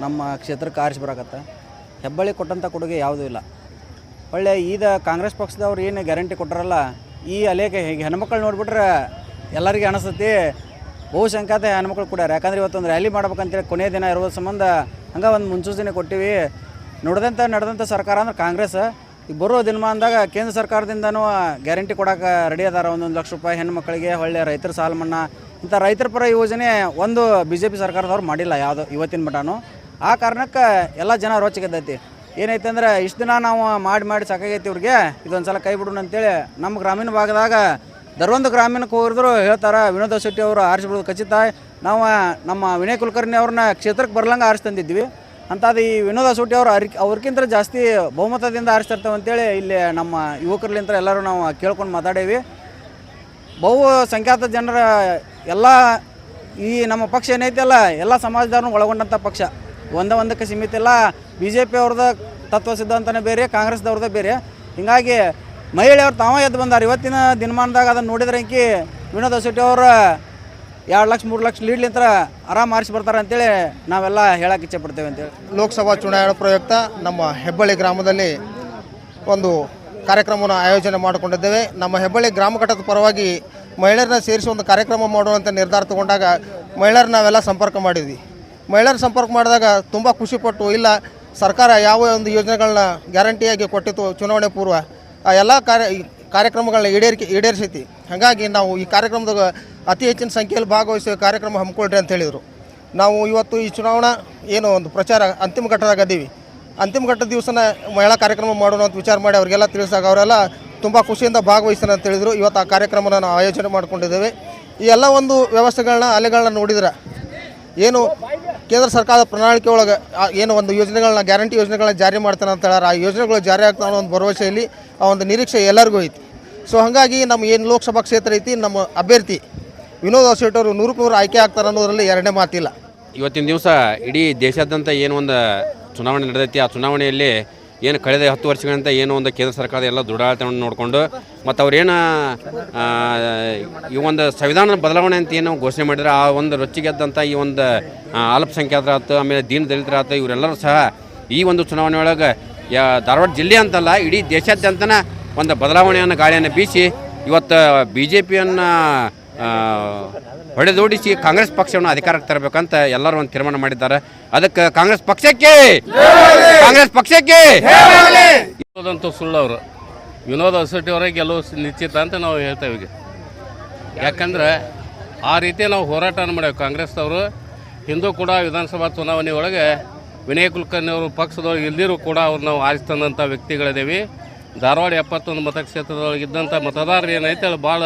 ನಮ್ಮ ಕ್ಷೇತ್ರಕ್ಕೆ ಆರಿಸಿ ಬರಕತ್ತ. ಹೆಬ್ಬಳ್ಳಿ ಕೊಟ್ಟಂಥ ಕೊಡುಗೆ ಯಾವುದೂ ಇಲ್ಲ. ಒಳ್ಳೆ ಈಗ ಕಾಂಗ್ರೆಸ್ ಪಕ್ಷದವ್ರು ಏನು ಗ್ಯಾರಂಟಿ ಕೊಟ್ಟರಲ್ಲ ಈ ಅಲೆಗೆ ಹೆಣ್ಮಕ್ಳು ನೋಡಿಬಿಟ್ರೆ ಎಲ್ಲರಿಗೆ ಅನಿಸ್ತತಿ ಬಹುಸಂಖ್ಯಾತ ಹೆಣ್ಮಕ್ಳು ಕೊಡ್ಯಾರ ಯಾಕಂದ್ರೆ ಇವತ್ತೊಂದು ರ್ಯಾಲಿ ಮಾಡ್ಬೇಕಂತೇಳಿ ಕೊನೆಯ ದಿನ ಇರೋ ಸಂಬಂಧ ಹಂಗೆ ಒಂದು ಮುನ್ಸೂಚನೆ ಕೊಟ್ಟಿವಿ. ನೋಡಿದಂಥ ನಡೆದಂಥ ಸರ್ಕಾರ ಅಂದ್ರೆ ಕಾಂಗ್ರೆಸ್. ಈಗ ಬರೋ ದಿನಮಾನದಾಗ ಕೇಂದ್ರ ಸರ್ಕಾರದಿಂದನೂ ಗ್ಯಾರಂಟಿ ಕೊಡೋಕೆ ರೆಡಿ ಅದಾರ. ಒಂದೊಂದು ಲಕ್ಷ ರೂಪಾಯಿ ಹೆಣ್ಮಕ್ಳಿಗೆ, ಒಳ್ಳೆ ರೈತರ ಸಾಲ ಮನ್ನಾ ಇಂಥ ರೈತರ ಪರ ಯೋಜನೆ ಒಂದು ಬಿ ಜೆ ಪಿ ಸರ್ಕಾರದವ್ರು ಮಾಡಿಲ್ಲ ಯಾವುದು ಇವತ್ತಿನ ಮಟನು ಆ ಕಾರಣಕ್ಕೆ ಎಲ್ಲ ಜನ ರೋಚಕದ್ದೈತಿ. ಏನೈತೆ ಅಂದ್ರೆ ಇಷ್ಟು ದಿನ ನಾವು ಮಾಡಿ ಮಾಡಿ ಸಾಕಾಗೈತಿ ಇವ್ರಿಗೆ, ಇದೊಂದ್ಸಲ ಕೈ ಬಿಡೋಣ ಅಂತೇಳಿ ನಮ್ಮ ಗ್ರಾಮೀಣ ಭಾಗದಾಗ ದರ್ವೊಂದು ಗ್ರಾಮೀಣಕ್ಕೆ ಹೋಗಿದ್ರು ಹೇಳ್ತಾರೆ, ವಿನೋದ ಶೆಟ್ಟಿ ಅವರು ಆರಿಸ್ಬಿಡೋದು ಖಚಿತ. ನಾವು ನಮ್ಮ ವಿನಯ್ ಕುಲಕರ್ಣಿ ಅವ್ರನ್ನ ಕ್ಷೇತ್ರಕ್ಕೆ ಬರ್ಲಂಗೆ ಆರಿಸಿ ತಂದಿದ್ವಿ. ಅಂಥದ್ದು ಈ ವಿನೋದ ಶೆಟ್ಟಿ ಅವರು ಅರಿ, ಅವ್ರಿಗಿಂತ ಜಾಸ್ತಿ ಬಹುಮತದಿಂದ ಆರಿಸ್ತಿರ್ತೇವೆ ಅಂತೇಳಿ ಇಲ್ಲಿ ನಮ್ಮ ಯುವಕರ್ಲಿಂತ ಎಲ್ಲರೂ ನಾವು ಕೇಳ್ಕೊಂಡು ಮಾತಾಡೇವಿ. ಬಹು ಸಂಖ್ಯಾತ ಜನರ ಎಲ್ಲ ಈ ನಮ್ಮ ಪಕ್ಷ ಏನೈತಲ್ಲ ಎಲ್ಲ ಸಮಾಜದವ್ರನ್ನ ಒಳಗೊಂಡಂಥ ಪಕ್ಷ. ಒಂದೇ ಒಂದಕ್ಕೆ ಸೀಮಿತ ಇಲ್ಲ. ಬಿ ಜೆ ಪಿ ಅವ್ರದ್ದು ತತ್ವ ಸಿದ್ಧಾಂತನೇ ಬೇರೆ ಕಾಂಗ್ರೆಸ್ದವ್ರದ್ದೇ ಬೇರೆ. ಹೀಗಾಗಿ ಮಹಿಳೆಯವ್ರು ತಾವೇ ಎದ್ದು ಬಂದಾರೆ. ಇವತ್ತಿನ ದಿನಮಾನದಾಗ ಅದನ್ನು ನೋಡಿದ್ರೆ ಇಂಕಿ ವಿನೋದ್ ಶೆಟ್ಟಿ ಅವರು ಎರಡು ಲಕ್ಷ, ಮೂರು ಲಕ್ಷ ಲೀಡ್ಲಿಂತ್ರ ಆರಾಮ್ ಆರಿಸಿ ಬರ್ತಾರೆ ಅಂತೇಳಿ ನಾವೆಲ್ಲ ಹೇಳಕ್ಕೆ ಇಚ್ಛೆ ಪಡ್ತೇವೆ ಅಂತೇಳಿ ಲೋಕಸಭಾ ಚುನಾವಣೆ ಪ್ರಯುಕ್ತ ನಮ್ಮ ಹೆಬ್ಬಳ್ಳಿ ಗ್ರಾಮದಲ್ಲಿ ಒಂದು ಕಾರ್ಯಕ್ರಮವನ್ನು ಆಯೋಜನೆ ಮಾಡಿಕೊಂಡಿದ್ದೇವೆ. ನಮ್ಮ ಹೆಬ್ಬಳ್ಳಿ ಗ್ರಾಮ ಘಟಕದ ಪರವಾಗಿ ಮಹಿಳೆಯರನ್ನ ಸೇರಿಸಿ ಒಂದು ಕಾರ್ಯಕ್ರಮ ಮಾಡುವಂಥ ನಿರ್ಧಾರ ತಗೊಂಡಾಗ ಮಹಿಳೆಯರನ್ನ ನಾವೆಲ್ಲ ಸಂಪರ್ಕ ಮಾಡಿದ್ವಿ. ಮಹಿಳೆಯರ ಸಂಪರ್ಕ ಮಾಡಿದಾಗ ತುಂಬ ಖುಷಿಪಟ್ಟು ಇಲ್ಲ, ಸರ್ಕಾರ ಯಾವ ಒಂದು ಯೋಜನೆಗಳನ್ನ ಗ್ಯಾರಂಟಿಯಾಗಿ ಕೊಟ್ಟಿತ್ತು ಚುನಾವಣೆ ಪೂರ್ವ, ಆ ಎಲ್ಲ ಕಾರ್ಯ ಕಾರ್ಯಕ್ರಮಗಳನ್ನ ಈಡೇರಿಕೆ, ಈಡೇರಿಸೈತಿ. ಹಾಗಾಗಿ ನಾವು ಈ ಕಾರ್ಯಕ್ರಮದಾಗ ಅತಿ ಹೆಚ್ಚಿನ ಸಂಖ್ಯೆಯಲ್ಲಿ ಭಾಗವಹಿಸಿ ಕಾರ್ಯಕ್ರಮ ಹಮ್ಮಿಕೊಳ್ರಿ ಅಂತ ಹೇಳಿದರು. ನಾವು ಇವತ್ತು ಈ ಚುನಾವಣಾ ಏನು ಒಂದು ಪ್ರಚಾರ ಅಂತಿಮ ಘಟ್ಟದಾಗ ಅದೀವಿ. ಅಂತಿಮ ಘಟ್ಟದ ದಿವಸನ ಮಹಿಳಾ ಕಾರ್ಯಕ್ರಮ ಮಾಡೋಣ ಅಂತ ವಿಚಾರ ಮಾಡಿ ಅವರಿಗೆಲ್ಲ ತಿಳಿಸಿದಾಗ ಅವರೆಲ್ಲ ತುಂಬ ಖುಷಿಯಿಂದ ಭಾಗವಹಿಸೋಣ ಅಂತ ಹೇಳಿದರು. ಇವತ್ತು ಆ ಕಾರ್ಯಕ್ರಮನ ನಾವು ಆಯೋಜನೆ ಮಾಡ್ಕೊಂಡಿದ್ದೇವೆ. ಈ ಎಲ್ಲ ಒಂದು ವ್ಯವಸ್ಥೆಗಳನ್ನ, ಅಲೆಗಳನ್ನ ನೋಡಿದ್ರೆ ಏನು ಕೇಂದ್ರ ಸರ್ಕಾರದ ಪ್ರಣಾಳಿಕೆ ಒಳಗೆ ಏನು ಒಂದು ಯೋಜನೆಗಳನ್ನ, ಗ್ಯಾರಂಟಿ ಯೋಜನೆಗಳನ್ನ ಜಾರಿ ಮಾಡ್ತಾನೆ ಅಂತ ಹೇಳಾರ ಆ ಯೋಜನೆಗಳು ಜಾರಿ ಆಗ್ತಾವೆ ಅನ್ನೋ ಒಂದು ಭರವಸೆಯಲ್ಲಿ ಆ ಒಂದು ನಿರೀಕ್ಷೆ ಎಲ್ಲರಿಗೂ ಐತಿ. ಸೊ ಹಾಗಾಗಿ ನಮ್ಮ ಏನು ಲೋಕಸಭಾ ಕ್ಷೇತ್ರ ಐತಿ, ನಮ್ಮ ಅಭ್ಯರ್ಥಿ ವಿನೋದ್ ಅವರು ನೂರಕ್ಕೆ ನೂರು ಆಯ್ಕೆ ಆಗ್ತಾರೆ ಅನ್ನೋದರಲ್ಲಿ ಎರಡನೇ ಮಾತಿಲ್ಲ. ಇವತ್ತಿನ ದಿವಸ ಇಡೀ ದೇಶಾದ್ಯಂತ ಏನು ಒಂದು ಚುನಾವಣೆ ನಡೆದೈತಿ, ಆ ಚುನಾವಣೆಯಲ್ಲಿ ಏನು ಕಳೆದ ಹತ್ತು ವರ್ಷಗಳಿಂದ ಏನು ಒಂದು ಕೇಂದ್ರ ಸರ್ಕಾರದ ಎಲ್ಲ ದುರಾಡಳಿತವನ್ನು ನೋಡಿಕೊಂಡು ಮತ್ತು ಅವ್ರೇನು ಈ ಒಂದು ಸಂವಿಧಾನದ ಬದಲಾವಣೆ ಅಂತ ಏನು ಘೋಷಣೆ ಮಾಡಿದ್ರೆ ಆ ಒಂದು ರೊಚ್ಚಿಗೆದ್ದಂಥ ಈ ಒಂದು ಆ, ಅಲ್ಪಸಂಖ್ಯಾತರ ಆಯ್ತು ಆಮೇಲೆ ದೀನ ದಲಿತರ ಆಯ್ತು ಇವರೆಲ್ಲರೂ ಸಹ ಈ ಒಂದು ಚುನಾವಣೆ ಒಳಗೆ ಯಾ ಧಾರವಾಡ ಜಿಲ್ಲೆ ಅಂತಲ್ಲ ಇಡೀ ದೇಶಾದ್ಯಂತನ ಒಂದು ಬದಲಾವಣೆಯನ್ನು ಗಾಳಿಯನ್ನು ಬೀಸಿ ಇವತ್ತು ಬಿ ಜೆ ಪಿಯನ್ನು ಹೊಡೆದೋಡಿಸಿ ಕಾಂಗ್ರೆಸ್ ಪಕ್ಷವನ್ನು ಅಧಿಕಾರಕ್ಕೆ ತರಬೇಕಂತ ಎಲ್ಲರೂ ಒಂದು ತೀರ್ಮಾನ ಮಾಡಿದ್ದಾರೆ. ಅದಕ್ಕೆ ಕಾಂಗ್ರೆಸ್ ಪಕ್ಷಕ್ಕೆ ಕಾಂಗ್ರೆಸ್ ಪಕ್ಷಕ್ಕೆ ಸುಳ್ಳು ಅವರು. ವಿನೋದ್ ಅಸಟಿ ಅವರೇ ಗೆಲುವು ನಿಶ್ಚಿತ ಅಂತ ನಾವು ಹೇಳ್ತೇವೆ ಈಗ. ಯಾಕಂದ್ರೆ ಆ ರೀತಿ ನಾವು ಹೋರಾಟ ಮಾಡೇವೆ ಕಾಂಗ್ರೆಸ್ನವರು. ಹಿಂದೂ ಕೂಡ ವಿಧಾನಸಭಾ ಚುನಾವಣೆ ಒಳಗೆ ವಿನಯ್ ಕುಲಕರ್ಣಿ ಅವರು ಪಕ್ಷದೊಳಗೆ ಇಲ್ದಿರೂ ಕೂಡ ಅವ್ರು ನಾವು ಆರಿಸ್ತಂದಂಥ ವ್ಯಕ್ತಿಗಳಿದ್ದೇವೆ. ಧಾರವಾಡ ಎಪ್ಪತ್ತೊಂದು ಮತಕ್ಷೇತ್ರದೊಳಗೆ ಇದ್ದಂಥ ಮತದಾರರು ಏನೈತೆ ಭಾಳ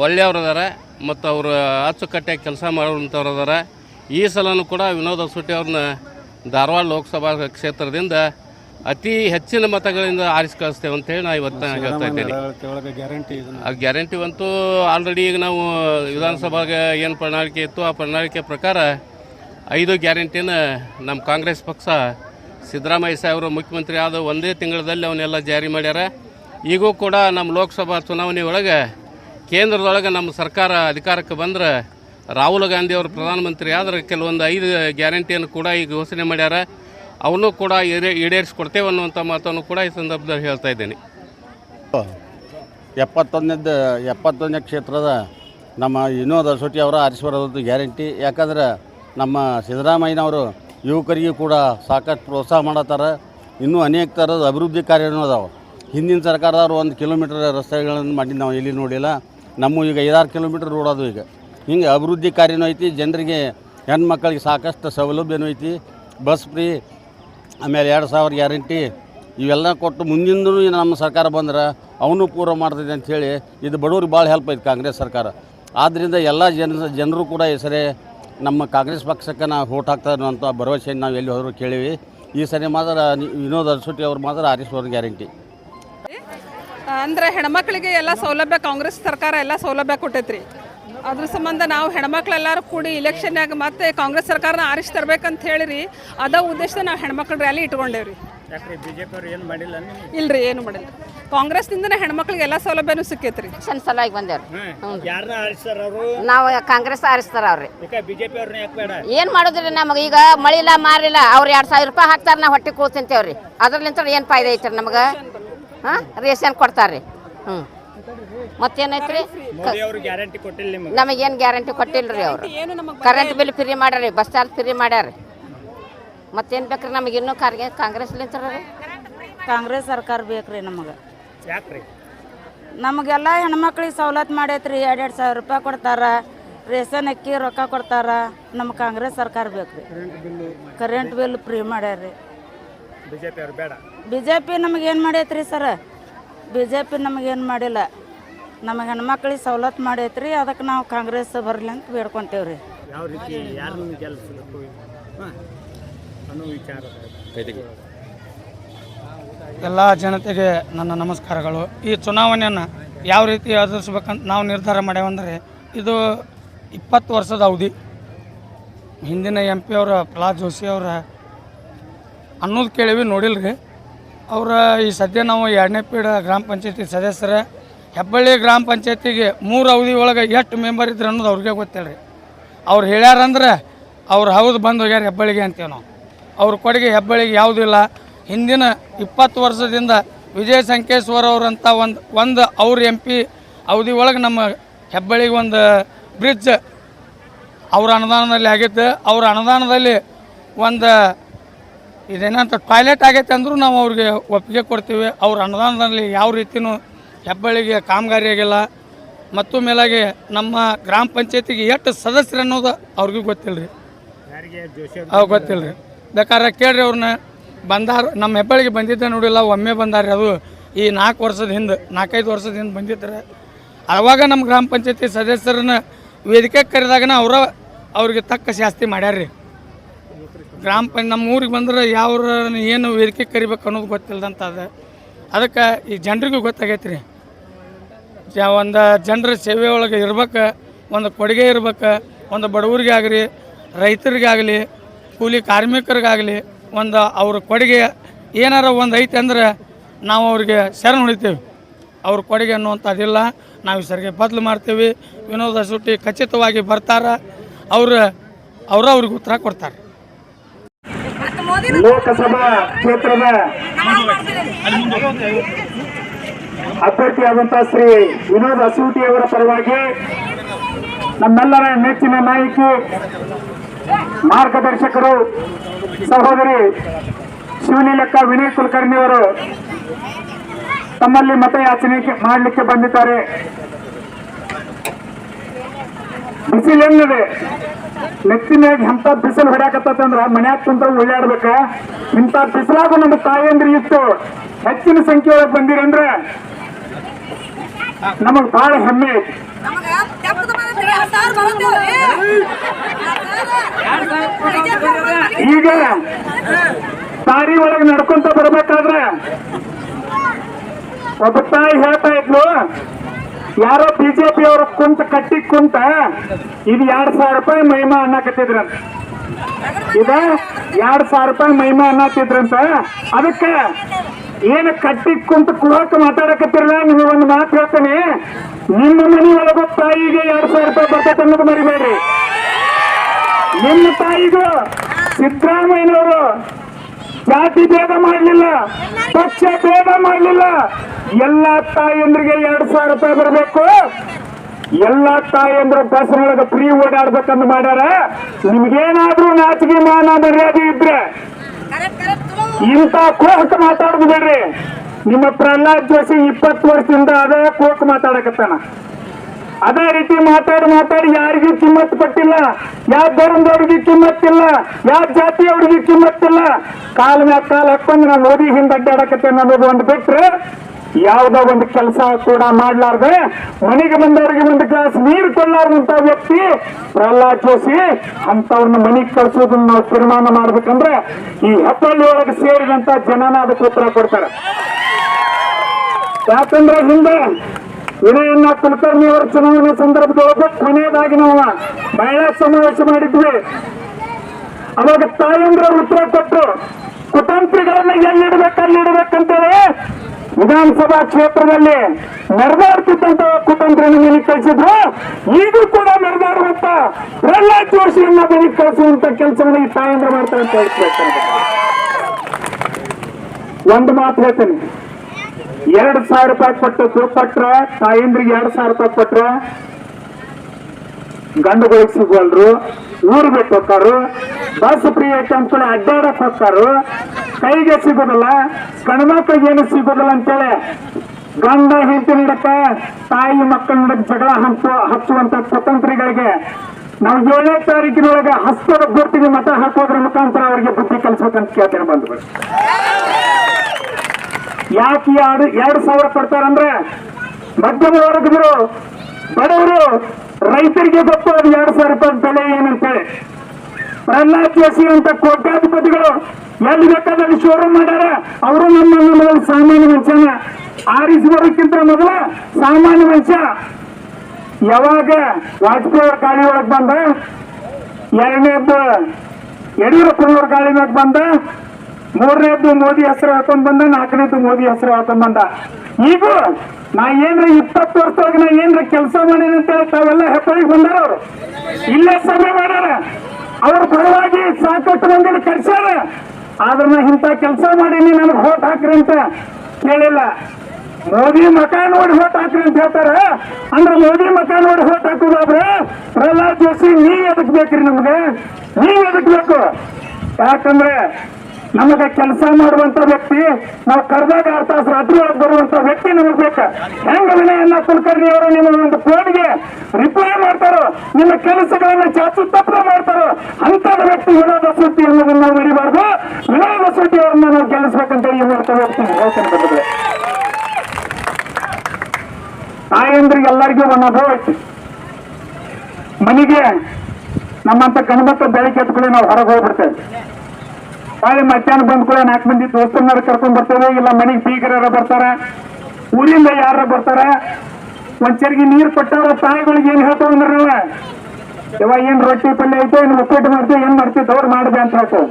ಒಳ್ಳೆಯವ್ರು ಅದಾರ ಮತ್ತು ಅವರು ಅಚ್ಚುಕಟ್ಟಾಗಿ ಕೆಲಸ ಮಾಡುವಂಥವ್ರು ಅದಾರ ಈ ಸಲನೂ ಕೂಡ ವಿನೋದ್ ಅಸೋಟಿ ಅವ್ರನ್ನ ಧಾರವಾಡ ಲೋಕಸಭಾ ಕ್ಷೇತ್ರದಿಂದ ಅತಿ ಹೆಚ್ಚಿನ ಮತಗಳಿಂದ ಆರಿಸಿ ಕಳಿಸ್ತೇವೆ ಅಂತೇಳಿ ನಾ ಇವತ್ತು ಹೇಳ್ತಾ ಇದ್ದೇನೆ. ಆ ಗ್ಯಾರಂಟಿ ಅಂತೂ ಆಲ್ರೆಡಿ ಈಗ ನಾವು ವಿಧಾನಸಭೆಗೆ ಏನು ಪ್ರಣಾಳಿಕೆ ಇತ್ತು ಆ ಪ್ರಣಾಳಿಕೆ ಪ್ರಕಾರ ಐದು ಗ್ಯಾರಂಟಿನ ನಮ್ಮ ಕಾಂಗ್ರೆಸ್ ಪಕ್ಷ ಸಿದ್ದರಾಮಯ್ಯ ಸಾಹೇಬರು ಮುಖ್ಯಮಂತ್ರಿ ಆದ ಒಂದೇ ತಿಂಗಳಲ್ಲಿ ಅವನ್ನೆಲ್ಲ ಜಾರಿ ಮಾಡ್ಯಾರ. ಈಗೂ ಕೂಡ ನಮ್ಮ ಲೋಕಸಭಾ ಚುನಾವಣೆ ಒಳಗೆ ಕೇಂದ್ರದೊಳಗೆ ನಮ್ಮ ಸರ್ಕಾರ ಅಧಿಕಾರಕ್ಕೆ ಬಂದ್ರೆ ರಾಹುಲ್ ಗಾಂಧಿ ಅವರು ಪ್ರಧಾನಮಂತ್ರಿ ಆದ್ರೆ ಕೆಲವೊಂದು ಐದು ಗ್ಯಾರಂಟಿಯನ್ನು ಕೂಡ ಈಗ ಘೋಷಣೆ ಮಾಡ್ಯಾರ. ಅವನ್ನೂ ಕೂಡ ಈಡೇ ಈಡೇರಿಸ್ಕೊಡ್ತೇವೆ ಅನ್ನುವಂಥ ಮಾತನ್ನು ಕೂಡ ಈ ಸಂದರ್ಭದಲ್ಲಿ ಹೇಳ್ತಾ ಇದ್ದೇನೆ. ಎಪ್ಪತ್ತೊಂದನೇದ್ದು, ಎಪ್ಪತ್ತೊಂದನೇ ಕ್ಷೇತ್ರದ ನಮ್ಮ ವಿನೋದ್ ಅಸೋಟಿ ಅವರ ಆರಿಸಿಬರೋದು ಗ್ಯಾರಂಟಿ. ಯಾಕಂದ್ರೆ ನಮ್ಮ ಸಿದ್ದರಾಮಯ್ಯನವರು ಯುವಕರಿಗೂ ಕೂಡ ಸಾಕಷ್ಟು ಪ್ರೋತ್ಸಾಹ ಮಾಡತ್ತಾರ. ಇನ್ನೂ ಅನೇಕ ಥರದ ಅಭಿವೃದ್ಧಿ ಕಾರ್ಯಗಳು ಅದಾವೆ. ಹಿಂದಿನ ಸರ್ಕಾರದವರು ಒಂದು ಕಿಲೋಮೀಟರ್ ರಸ್ತೆಗಳನ್ನು ಮಾಡಿ ನಾವು ಎಲ್ಲಿ ನೋಡಿಲ್ಲ. ನಮ್ಮ ಈಗ ಐದಾರು ಕಿಲೋಮೀಟ್ರ್ ರೋಡ್ ಅದು ಈಗ. ಹಿಂಗೆ ಅಭಿವೃದ್ಧಿ ಕಾರ್ಯನೂ ಐತಿ, ಜನರಿಗೆ ಹೆಣ್ಮಕ್ಳಿಗೆ ಸಾಕಷ್ಟು ಸೌಲಭ್ಯನೂ ಐತಿ, ಬಸ್ ಫ್ರೀ, ಆಮೇಲೆ ಎರಡು ಸಾವಿರ ಗ್ಯಾರಂಟಿ, ಇವೆಲ್ಲ ಕೊಟ್ಟು ಮುಂದಿಂದೂ ನಮ್ಮ ಸರ್ಕಾರ ಬಂದ್ರೆ ಅವನು ಪೂರ್ವ ಮಾಡ್ತೈತೆ ಅಂಥೇಳಿ ಇದು ಬಡವ್ರಿಗೆ ಭಾಳ ಹೆಲ್ಪ್ ಐತಿ ಕಾಂಗ್ರೆಸ್ ಸರ್ಕಾರ. ಆದ್ದರಿಂದ ಎಲ್ಲ ಜನ, ಜನರು ಕೂಡ ಹೆಸರೇ ಸರಿ ನಮ್ಮ ಕಾಂಗ್ರೆಸ್ ಪಕ್ಷಕ್ಕೆ ನಾವು ಓಟ್ ಹಾಕ್ತಾರೆ ಅಂತ ಭರವಸೆಯನ್ನು ನಾವು ಎಲ್ಲಿ ಹೋದರೂ ಕೇಳಿವಿ. ಈ ಸರಿ ಮಾತ್ರ ವಿನೋದ್ ಅರ್ಸುಟಿ ಅವ್ರು ಮಾತ್ರ ಆರಿಸುವ ಗ್ಯಾರಂಟಿ. ಅಂದ್ರೆ ಹೆಣ್ಮಕ್ಳಿಗೆ ಎಲ್ಲ ಸೌಲಭ್ಯ ಕಾಂಗ್ರೆಸ್ ಸರ್ಕಾರ ಎಲ್ಲ ಸೌಲಭ್ಯ ಕೊಟ್ಟೈತ್ರಿ. ಅದ್ರ ಸಂಬಂಧ ನಾವು ಹೆಣ್ಮಕ್ಳೆಲ್ಲರೂ ಕೂಡಿ ಇಲೆಕ್ಷನ್ಯಾಗ ಮತ್ತೆ ಕಾಂಗ್ರೆಸ್ ಸರ್ಕಾರನ ಆರಿಸಿ ತರ್ಬೇಕಂತ ಹೇಳಿರಿ. ಅದ ಉದ್ದೇಶ ನಾವು ಹೆಣ್ಮಕ್ಳ ರ್ಯಾಲಿ ಇಟ್ಕೊಂಡೇವ್ರಿ. ಯಾಕ್ರಿ ಬಿಜೆಪಿ ಅವ್ರು ಏನು ಮಾಡಿಲ್ಲ ನೀವು ಇಲ್ರಿ ಏನು ಮಾಡಿಲ್ಲ. ಕಾಂಗ್ರೆಸ್ನಿಂದನೇ ಹೆಣ್ಮಕ್ಳಿಗೆ ಎಲ್ಲ ಸೌಲಭ್ಯನೂ ಸಿಕ್ಕೈತ್ರಿ. ಎಲೆಕ್ಷನ್ ಸಲುವಾಗಿ ಬಂದೇವ್ರಿ. ಯಾರನ್ನ ಆರಿಸ್ತಾರ ಅವರು? ನಾವು ಕಾಂಗ್ರೆಸ್ ಆರಿಸ್ತಾರ ಅವ್ರಿ. ಏನ್ ಮಾಡುದ್ರಿ ನಮಗೆ? ಈಗ ಮಳಿಲ್ಲ ಮಾರಿಲ್ಲ ಅವ್ರು ಎರಡ್ ಸಾವಿರ ರೂಪಾಯಿ ಹಾಕ್ತಾರ ನಾವು ಹೊಟ್ಟೆ ಕೂತಿಂತೇವ್ರಿ ತಿಂತೇವ್ರಿ. ಅದ್ರಲಿಂತ ಏನ್ ಫಾಯ್ದೆ ಐತ್ರಿ ನಮಗೆ? ಹಾ? ರೇಷನ್ ಕೊಡ್ತಾರ್ರಿ. ಹ್ಞೂ. ಮತ್ತೇನೈತ್ರಿ? ಮೋದಿ ಅವರು ಗ್ಯಾರಂಟಿ ಕೊಟ್ಟಿಲ್ಲ ನಿಮಗೆ. ನಮಗೇನು ಗ್ಯಾರಂಟಿ ಕೊಟ್ಟಿಲ್ರಿ ಅವರು. ಕರೆಂಟ್ ಬಿಲ್ ಫ್ರೀ ಮಾಡ್ಯಾರಿ ಬಸ್ ಚಾರ್ಜ್ ಫ್ರೀ ಮಾಡ್ಯಾರಿ ಮತ್ತೇನು ಬೇಕ್ರಿ ನಮಗೆ ಇನ್ನೂ ಕಾರ್ಗೆ ಕಾಂಗ್ರೆಸ್ ರೀ ಕಾಂಗ್ರೆಸ್ ಸರ್ಕಾರ ಬೇಕ್ರಿ ನಮಗೆ. ಯಾಕ್ರಿ? ನಮಗೆಲ್ಲ ಹೆಣ್ಮಕ್ಳಿಗೆ ಸವಲತ್ತು ಮಾಡೈತ್ರಿ ಎರಡು ಎರಡು ಸಾವಿರ ರೂಪಾಯಿ ಕೊಡ್ತಾರ ರೇಷನ್ ಅಕ್ಕಿ ರೊಕ್ಕ ಕೊಡ್ತಾರ ನಮ್ಮ ಕಾಂಗ್ರೆಸ್ ಸರ್ಕಾರ ಬೇಕ್ರಿ. ಕರೆಂಟ್ ಬಿಲ್ ಫ್ರೀ ಮಾಡ್ಯಾರ್ರಿ. ಬಿಜೆಪಿ ಅವರು ಬೇಡ. ಬಿ ಜೆ ಪಿ ನಮಗೇನು ಮಾಡೈತ್ರಿ ಸರ್? ಬಿಜೆಪಿ ಜೆ ಪಿ ನಮಗೇನು ಮಾಡಿಲ್ಲ. ನಮಗೆ ಹೆಣ್ಮಕ್ಳಿಗೆ ಸವಲತ್ತು ಮಾಡೈತ್ರಿ ಅದಕ್ಕೆ ನಾವು ಕಾಂಗ್ರೆಸ್ ಬರಲಿ ಅಂತ ಬೇಡ್ಕೊಂತೇವ್ರಿ. ಯಾವ ರೀತಿ ಯಾರನ್ನು ಗೆಲ್ಲಿಸಬೇಕು ಅನ್ನೋ ವಿಚಾರ ಕೈದಿಗೆ. ಎಲ್ಲ ಜನತೆಗೆ ನನ್ನ ನಮಸ್ಕಾರಗಳು. ಈ ಚುನಾವಣೆಯನ್ನು ಯಾವ ರೀತಿ ಎದುರಿಸ್ಬೇಕಂತ ನಾವು ನಿರ್ಧಾರ ಮಾಡ್ಯಾವಂದರೆ ಇದು ಇಪ್ಪತ್ತು ವರ್ಷದ ಅವಧಿ. ಹಿಂದಿನ ಎಂ ಪಿ ಅವರ ಪ್ರಹ್ಲಾದ್ ಜೋಶಿ ಅವರ ಅನ್ನೋದು ಕೇಳಿವಿ, ನೋಡಿಲ್ರಿ. ಅವರ ಈ ಸದ್ಯ ನಾವು ಎರಡನೇ ಪೀಡ ಗ್ರಾಮ ಪಂಚಾಯತಿ ಸದಸ್ಯರ. ಹೆಬ್ಬಳ್ಳಿ ಗ್ರಾಮ ಪಂಚಾಯತಿಗೆ ಮೂರು ಅವಧಿ ಒಳಗೆ ಎಷ್ಟು ಮೆಂಬರ್ ಇದ್ರು ಅನ್ನೋದು ಅವ್ರಿಗೆ ಗೊತ್ತಿಲ್ಲ ರೀ ಅವ್ರು ಹೇಳ್ಯಾರಂದ್ರೆ ಅವ್ರು ಹೌದು ಬಂದು ಹೋಗ್ಯಾರ ಹೆಬ್ಬಳ್ಳಿಗೆ ಅಂತೇವೆ ನಾವು. ಅವ್ರ ಕೊಡುಗೆ ಹೆಬ್ಬಳ್ಳಿಗೆ ಯಾವುದಿಲ್ಲ ಹಿಂದಿನ ಇಪ್ಪತ್ತು ವರ್ಷದಿಂದ ವಿಜಯ ಸಂಕೇಶ್ವರ ಅವ್ರಂಥ ಒಂದು ಒಂದು ಅವ್ರ ಎಂ ಪಿ ಅವಧಿ ಒಳಗೆ ನಮ್ಮ ಹೆಬ್ಬಳ್ಳಿಗೆ ಒಂದು ಬ್ರಿಡ್ಜ್ ಅವ್ರ ಅನುದಾನದಲ್ಲಿ ಆಗಿತ್ತು. ಅವ್ರ ಅನುದಾನದಲ್ಲಿ ಒಂದು ಇದೇನಂತ ಟಾಯ್ಲೆಟ್ ಆಗೈತೆ ಅಂದರೂ ನಾವು ಅವ್ರಿಗೆ ಒಪ್ಪಿಗೆ ಕೊಡ್ತೀವಿ. ಅವ್ರ ಅನುದಾನದಲ್ಲಿ ಯಾವ ರೀತಿಯೂ ಹೆಬ್ಬಳ್ಳಿಗೆ ಕಾಮಗಾರಿ ಆಗಿಲ್ಲ ಮತ್ತು ಮೇಲಾಗಿ ನಮ್ಮ ಗ್ರಾಮ ಪಂಚಾಯತಿಗೆ ಎಷ್ಟು ಸದಸ್ಯರು ಅನ್ನೋದು ಅವ್ರಿಗೂ ಗೊತ್ತಿಲ್ಲ ರೀ ಅವು ಗೊತ್ತಿಲ್ಲ ರೀ ಬೇಕಾದ್ರೆ ಕೇಳ್ರಿ ಅವ್ರನ್ನ. ಬಂದಾರ ನಮ್ಮ ಹೆಬ್ಬಳ್ಳಿಗೆ ಬಂದಿದ್ದೆ ನೋಡಿಲ್ಲ ಒಮ್ಮೆ ಬಂದಾರ ಅದು. ಈ ನಾಲ್ಕು ವರ್ಷದ ಹಿಂದೆ ನಾಲ್ಕೈದು ವರ್ಷದ ಹಿಂದೆ ಬಂದಿದ್ದಾರೆ ಆವಾಗ ನಮ್ಮ ಗ್ರಾಮ ಪಂಚಾಯತಿ ಸದಸ್ಯರನ್ನ ವೇದಿಕೆ ಕರೆದಾಗನ ಅವರ ಅವ್ರಿಗೆ ತಕ್ಕ ಶಾಸ್ತಿ ಮಾಡ್ಯಾರ್ರಿ. ಗ್ರಾಮ ಪಂ ನಮ್ಮ ಊರಿಗೆ ಬಂದ್ರೆ ಯಾವ ಏನು ವೇದಿಕೆ ಕರಿಬೇಕು ಅನ್ನೋದು ಗೊತ್ತಿಲ್ಲದಂತ ಅದ. ಅದಕ್ಕೆ ಈ ಜನರಿಗೂ ಗೊತ್ತಾಗೈತೆ ರೀ ಒಂದು ಜನರ ಸೇವೆ ಒಳಗೆ ಇರ್ಬೇಕು, ಒಂದು ಕೊಡುಗೆ ಇರ್ಬೇಕು, ಒಂದು ಬಡವರಿಗೆ ಆಗಲಿ ರೈತರಿಗಾಗಲಿ ಕೂಲಿ ಕಾರ್ಮಿಕರಿಗಾಗಲಿ, ಒಂದು ಅವ್ರ ಕೊಡುಗೆ ಏನಾರ ಒಂದು ಐತೆ ಅಂದ್ರೆ ನಾವು ಅವ್ರಿಗೆ ಶರಣ ಹೊಡಿತೀವಿ. ಅವ್ರ ಕೊಡುಗೆ ಅನ್ನುವಂಥದ್ದಿಲ್ಲ ನಾವು ಸರಿಗೆ ಬದಲು ಮಾಡ್ತೀವಿ. ವಿನೋದ ಸುಟ್ಟಿ ಖಚಿತವಾಗಿ ಬರ್ತಾರೆ. ಅವರು, ಅವರ ಅವ್ರಿಗೆ ಉತ್ತರ ಕೊಡ್ತಾರೆ. ಲೋಕಸಭಾ ಕ್ಷೇತ್ರದ ಅಭ್ಯರ್ಥಿಯಾದಂತಹ ಶ್ರೀ ವಿನೋದ್ ಅಸೂಟಿ ಅವರ ಪರವಾಗಿ ನಮ್ಮೆಲ್ಲರ ನೆಚ್ಚಿನ ನಾಯಕಿ, ಮಾರ್ಗದರ್ಶಕರು, ಸಹೋದರಿ ಶಿವನಿಲಕ್ಕ ವಿನಯ್ ಕುಲಕರ್ಣಿ ಅವರು ತಮ್ಮಲ್ಲಿ ಮತಯಾಚನೆ ಮಾಡಲಿಕ್ಕೆ ಬಂದಿದ್ದಾರೆ. ಬಿಸಿಲು ಹೆಂಗಿದೆ? ನೆತ್ತಿನಾಗ ಎಂತ ಬಿಸಿಲು ಹೊಡ್ಯಾಕತ್ತಂದ್ರ ಮನ್ಯಾಗ ಕುಂತ ಉಳ್ಳಾಡ್ಬೇಕ. ಇಂಥ ಬಿಸಿಲಾಗ ನಮ್ಮ ತಾಯಿಯಂದ್ರಿ ಇತ್ತು. ಹೆಚ್ಚಿನ ಸಂಖ್ಯೆ ಒಳಗೆ ಬಂದಿರಂದ್ರ ನಮಗ್ ಬಹಳ ಹೆಮ್ಮೆ ಈಗ ತಾರಿ ಒಳಗೆ ನಡ್ಕೊಂತ ಬರ್ಬೇಕಾದ್ರೆ ಒಬ್ಬ ತಾಯಿ ಹೇಳ್ತಾ ಇದ್ಲು ಯಾರೋ ಬಿಜೆಪಿ ಅವರು ಕುಂತ ಕಟ್ಟಿ ಕುಂತ ಇದು ಎರಡ್ ಸಾವಿರ ರೂಪಾಯಿ ಮಹಿಮಾ ಅನ್ನಕತ್ತಿದ್ರಂತ ಇದ ಎರಡ್ ಸಾವಿರ ರೂಪಾಯಿ ಮಹಿಮಾ ಅನ್ನತ್ತಿದ್ರಂತ ಅದಕ್ಕೆ ಏನು ಕಟ್ಟಿ ಕುಂತ ಕುಳಕ್ ಮಾತಾಡಕತ್ತಿರಲ್ಲ? ನಿಮಗೆ ಒಂದು ಮಾತು ಹೇಳ್ತೇನೆ. ನಿಮ್ಮ ಮನೆ ತಾಯಿಗೆ ಎರಡ್ ಸಾವಿರ ರೂಪಾಯಿ ಬರ್ತೈತೆ ಅನ್ನೋದು ಮರಿಬೇಡ್ರಿ. ನಿಮ್ಮ ತಾಯಿಗೂ ಸಿದ್ದರಾಮಯ್ಯನವರು ಜಾತಿ ಭೇದ ಮಾಡಲಿಲ್ಲ, ಪಕ್ಷ ಭೇದ ಮಾಡಲಿಲ್ಲ. ಎಲ್ಲ ತಾಯಂದ್ರಿಗೆ ಎರಡು ಸಾವಿರ ರೂಪಾಯಿ ಬರಬೇಕು. ಎಲ್ಲ ತಾಯಂದ್ರ ಬಸ್ನೊಳಗೆ ಫ್ರೀ ಓಡಾಡ್ಬೇಕಂತ ಮಾಡ್ಯಾರ. ನಿಮ್ಗೇನಾದ್ರೂ ನಾಚಿಕೆ ಮಾನ ಮರ್ಯಾದೆ ಇದ್ರೆ ಇಂಥ ಕೋಕ್ ಮಾತಾಡೋದು ಬೇಡ್ರಿ. ನಿಮ್ಮ ಪ್ರಹ್ಲಾದ್ ಜೋಶಿ ಇಪ್ಪತ್ತು ವರ್ಷದಿಂದ ಅದೇ ಕೋಕ್ ಮಾತಾಡಕತ್ತಾನ. ಅದೇ ರೀತಿ ಮಾತಾಡಿ ಮಾತಾಡಿ ಯಾರಿಗೂ ಕಿಮ್ಮತ್ ಪಟ್ಟಿಲ್ಲ. ಯಾವ ಧರ್ಮದವ್ರಿಗೆ ಕಿಮ್ಮತ್ತಿಲ್ಲ. ಯಾವ ಜಾತಿಯವ್ರಿಗೆ ಕಿಮ್ಮತ್ತಿಲ್ಲ. ಕಾಲ ಮ್ಯಾಗ ಕಾಲ ಹಾಕೊಂಡು ನಾನು ಓದಿ ಹಿಂದೆ ಅಡ್ಡಾಡಕತ್ತೇನೆ ಅನ್ನೋದು ಒಂದು ಬಿಟ್ರೆ ಯಾವುದೋ ಒಂದು ಕೆಲಸ ಕೂಡ ಮಾಡ್ಲಾರ್ದೆ, ಮನೆಗೆ ಬಂದವರಿಗೆ ಒಂದು ಗ್ಲಾಸ್ ನೀರು ಕೊಡ್ಲಾರ್ದಂತ ವ್ಯಕ್ತಿ ಪ್ರಹ್ಲಾದ್ ಜೋಶಿ ಅಂತವ್ರನ್ನ ಮನೆಗೆ ಕಳ್ಸೋದನ್ನ ನಾವು ತೀರ್ಮಾನ ಮಾಡ್ಬೇಕಂದ್ರೆ ಈ ಹೆಬ್ಬಳ್ಳಿ ಒಳಗೆ ಸೇರಿದಂತ ಜನನ ಅದಕ್ಕೆ ಉತ್ತರ ಕೊಡ್ತಾರೆ. ಯಾಕಂದ್ರೆ ಹಿಂದೆ ವಿನಯನ್ನ ಕುಲಕರ್ಣಿ ಅವರ ಚುನಾವಣೆ ಸಂದರ್ಭದೊಳಗೆ ಕೊನೆಯದಾಗಿ ನಾವು ಮಹಿಳಾ ಸಮಾವೇಶ ಮಾಡಿದ್ವಿ. ಅವಾಗ ತಾಯಂದ್ರ ಉತ್ತರ ಕೊಟ್ಟರು. ಕುತಂತ್ರಿಗಳನ್ನ ಎಲ್ಲಿಡ್ಬೇಕು ಅಲ್ಲಿಡ್ಬೇಕಂತೇಳಿ ವಿಧಾನಸಭಾ ಕ್ಷೇತ್ರದಲ್ಲಿ ಮೆರೆದಾಡ್ತಿದ್ದಂತ ಕುತಂತ್ರ ಮನೆಗೆ ಕಳಿಸಿದ್ರು. ಈಗೂ ಕೂಡ ನಡೆದಾಡುವಂತ ಪ್ರಹ್ಲಾದ್ ಜೋಶಿಯನ್ನ ಬೆನಿ ಕಳಿಸುವಂತ ಕೆಲಸವನ್ನು ಈ ತಾಯಂದ್ರ ಮಾಡ್ತಾರೆ ಅಂತ ಹೇಳ್ಬೇಕು ಒಂದು ಮಾತು ಹೇಳ್ತೇನೆ. ಎರಡು ಸಾವಿರ ರೂಪಾಯಿ ಕೊಟ್ಟು ಕೊಟ್ರ ತಾಯಂದ್ರಿಗೆ ಎರಡ್ ಸಾವಿರ ರೂಪಾಯಿ ಕೊಟ್ರ ಗಂಡುಗಳಿಗೆ ಸಿಗೋಲ್ರು ಊರು ಬಿಟ್ಟು ಹೋಗ್ತಾರು ಬಸ್ ಫ್ರೀ ಐತೆ ಅಂತೇಳಿ ಅಡ್ಡಾಡಕ್ ಹೋಗ್ತಾರು. ಕೈಗೆ ಸಿಗೋದಿಲ್ಲ ಕಣ್ಮಕ್ಳಿಗೆ ಏನು ಸಿಗೋದಿಲ್ಲ ಅಂತೇಳಿ ಗಂಡ ಹೆಂಡತಿ ನಡಕ ತಾಯಿ ಮಕ್ಕಳ ನಡಕ್ ಜಗಳ ಹಂಚು ಹಚ್ಚುವಂತ ಸ್ವತಂತ್ರಿಗಳಿಗೆ ನಾವು ಏಳನೇ ತಾರೀಕಿನೊಳಗೆ ಹಸ್ತದ ಗುರ್ತಿಗೆ ಮತ ಹಾಕೋದ್ರ ಮುಖಾಂತರ ಅವರಿಗೆ ಬುದ್ಧಿ ಕಲಿಸ್ಬೇಕಂತ ಕೇಳ್ತೇನೆ ಬಂಧುಗಳು. ಯಾಕೆ ಎರಡು ಎರಡು ಸಾವಿರ ಕೊಡ್ತಾರಂದ್ರೆ ಮಧ್ಯಮ ವರ್ಗದರು ಬಡವರು ರೈತರಿಗೆ ಗೊತ್ತು ಅದು ಎರಡು ಸಾವಿರ ರೂಪಾಯಿ ಬೆಲೆ ಏನಂತೇಳಿ ಪ್ರಹ್ಲಾದ್ ಜೋಶಿ ಅಂತ ಕೋಟ್ಯಾಧಿಪತಿಗಳು ಎಲ್ಲಿ ಬೇಕಾದಲ್ಲಿ ಶೋರೂಮ್ ಮಾಡ್ಯಾರ, ಅವರು ನಮ್ಮ ನಮ್ಮ ಸಾಮಾನ್ಯ ಮನುಷ್ಯನ ಆರಿಸಿ ಬರೋಕ್ಕಿಂತ ಮೊದಲ ಸಾಮಾನ್ಯ ಮನುಷ್ಯ. ಯಾವಾಗ ವಾಜಪೇಯಿ ಅವ್ರ ಗಾಳಿ ಒಳಗೆ ಬಂದ ಎರಡನೇದ್ದು ಯಡಿಯೂರಪ್ಪನವ್ರ ಗಾಳಿ ಮ್ಯಾಗ ಬಂದ ಮೂರನೇದ್ದು ಮೋದಿ ಹೆಸರು ಹಾಕೊಂಡ್ ಬಂದ, ನಾಲ್ಕನೇದ್ದು ಮೋದಿ ಹೆಸರು ಹಾಕೊಂಡ್ ಬಂದ. ಈಗ, ನಾ ಏನ್ರ ಇಪ್ಪತ್ತು ವರ್ಷದೊಳಗೆ ನಾ ಏನ್ರ ಕೆಲಸ ಮಾಡೀನಿ ಅಂತ ತಾವೆಲ್ಲ ಹೆಪ್ಪಳಿಗೆ ಬಂದಾರ ಅವರು. ಇಲ್ಲೇ ಸಭೆ ಮಾಡ್ಯಾರ. ಅವ್ರ ಪರವಾಗಿ ಸಾಕಷ್ಟು ಮಂದಿನ ಕರ್ಸ್ಯಾರ ಆದ್ರ ನಾ ಇಂಥ ಕೆಲಸ ಮಾಡೀನಿ, ನನಗೆ ಹೋಟ್ ಹಾಕ್ರಿ ಅಂತ ಕೇಳಿಲ್ಲ ಮೋದಿ ಮಕ ನೋಡಿ ಹೋಟ್ ಹಾಕ್ರಿ ಅಂತ ಹೇಳ್ತಾರ. ಅಂದ್ರೆ ಮೋದಿ ಮಕ ನೋಡಿ ಹೋಟ್ ಹಾಕುದಾದ್ರೆ ಪ್ರಹ್ಲಾದ್ ಜೋಶಿ, ನೀ ಎದಕ್ ಬೇಕ್ರಿ ನಮ್ಗೆ? ನೀವ್ ಎದಕ್ ಬೇಕು? ಯಾಕಂದ್ರೆ ನಮಗೆ ಕೆಲಸ ಮಾಡುವಂತ ವ್ಯಕ್ತಿ, ನಾವು ಕರ್ದಾಗ ತಾಸು ರಾತ್ರಿ ಒಳಗೆ ಬರುವಂತ ವ್ಯಕ್ತಿ ನಮಗ್ ಬೇಕು. ಹೆಂಗ ವಿನಯನ್ನ ಕುಲಕರ್ಣಿ ಅವರು ನಿಮ್ಮ ಒಂದು ಫೋನ್ಗೆ ರಿಪ್ಲೈ ಮಾಡ್ತಾರೋ, ನಿಮ್ಮ ಕೆಲಸಗಳನ್ನ ಚಾಚು ತಪ್ಪು ಮಾಡ್ತಾರೋ ಅಂತದ ವ್ಯಕ್ತಿ ವಿನೋದ ಸುದ್ದಿ ಅನ್ನೋದನ್ನ ನಾವು ಹಿಡಿಬಾರ್ದು. ವಿನೋದ ಸುದ್ದಿ ಅವ್ರನ್ನ ನಾವು ಗೆಲ್ಲಿಸ್ಬೇಕಂತ ಈ ಮೂಲಕ ಯೋಚನೆ ಬಂದ್ರೆ ತಾಯಂದ್ರಿಗೆ ಎಲ್ಲರಿಗೂ ಅನುಭವ ಐತಿ ಮನೆಗೆ ನಮ್ಮಂತ ಕಣ್ಮತ್ತ ಬೆಳಗ್ಗೆ ಎತ್ಕೊಳ್ಳಿ ನಾವು ಹೊರಗೆ ಹೋಗ್ಬಿಡ್ತೇವೆ. ಹೊಳ್ಳಿ ಮಧ್ಯಾಹ್ನ ಬಂದ ಕೂಡ ನಾಲ್ಕು ಮಂದಿ ದೋಸ್ತರನ್ನ ಕರ್ಕೊಂಡ್ ಬರ್ತೇವೆ. ಇಲ್ಲ ಮನೆಗೆ ಬೀಗರ ಬರ್ತಾರ. ಊರಿಂದ ಯಾರ ಬರ್ತಾರ? ಒಂದ್ ಚರಿಗೆ ನೀರು ಕೊಟ್ಟಾರ, ತಾಯಿಗಳಿಗೆ ಏನ್ ಹೇಳ್ತಾವ ಅಂದ್ರೆ ನಾವು? ಇವ ಏನ್ ರೊಟ್ಟಿ ಪಲ್ಯ ಐತೆ, ಏನ್ ಉಪ್ಪಿಟ್ಟು ಮಾಡ್ತೇವೆ ಏನ್ ಮಾಡ್ತೀವಿ ದೌಡ್ ಮಾಡ್ದೆ ಅಂತ ಹೇಳ್ತೇವೆ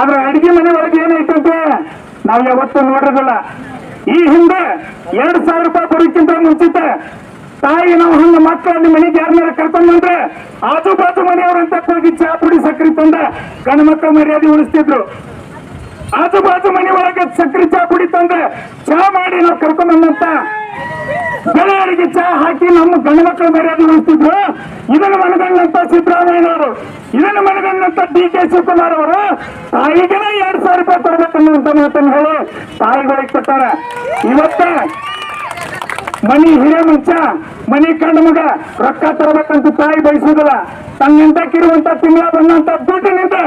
ಆದ್ರೆ ಅಡಿಗೆ ಮನೆ ಒಳಗೆ ಏನೈತಂತೆ ನಾವು ಯಾವತ್ತೂ ನೋಡಿರಲ್ಲ ಈ ಹಿಂದೆ ಎರಡ್ ಸಾವಿರ ರೂಪಾಯಿ ಬರೋಕ್ಕಿಂತ ಮುಂಚಿತ ತಾಯಿ ನಾವು ಹಂಗ ಅಲ್ಲಿ ಮನೆಗೆ ಯಾರನ್ನ ಕರ್ಕೊಂಡ್ ಬಂದ್ರೆ, ಆಜು ಬಾಜು ಅಂತ ಹೋಗಿ ಚಾ ಪುಡಿ ಸಕ್ಕರೆ ತಂದ ಗಂಡು ಮಕ್ಕಳ ಮರ್ಯಾದೆ ಉಳಿಸ್ತಿದ್ರು. ಆಜು ಬಾಜು ಮನೆ ಒಳಗೆ ಸಕ್ಕರೆ ಚಾ ಪುಡಿ ತಂದ್ರೆ ಚಾ ಮಾಡಿ ನಾವು ಕರ್ಕೊಂಡ್ ಬಂದಂತ ಗೆಳೆಯರಿಗೆ ಚಾ ಹಾಕಿ ನಮ್ಮ ಗಂಡು ಮಕ್ಕಳ ಮರ್ಯಾದೆ ಉಳಿಸ್ತಿದ್ರು. ಇದನ್ನು ಮನಗಂಡಂತ ಸಿದ್ದರಾಮಯ್ಯನವರು ಇದನ್ನು ಮನಗಂಡಂತ ಡಿ ಕೆ ಶಿವಕುಮಾರ್ ಅವರು ತಾಯಿಗೆನೇ ಎರಡ್ ಸಾವಿರ ರೂಪಾಯಿ ಕೊಡ್ಬೇಕನ್ನುವಂತ ಮಾತನ್ನು ಹೇಳಿ ತಾಯಿಗಳಿಗೆ ಕೊಟ್ಟಾರ. ಇವತ್ತ ಮನಿ ಹಿರಿಯ ಮನುಷ್ಯ, ಮನಿ ಕಂಡ ಮಗ, ರೊಕ್ಕ ತರಬೇಕಂತ ತಾಯಿ ಬಯಸುದಿಲ್ಲ ತನ್ನಿಂದ ಕಿರುವಂತ ತಿಂಗಳ ಬಂದಂತ ದುಡ್ಡಿನಿಂದ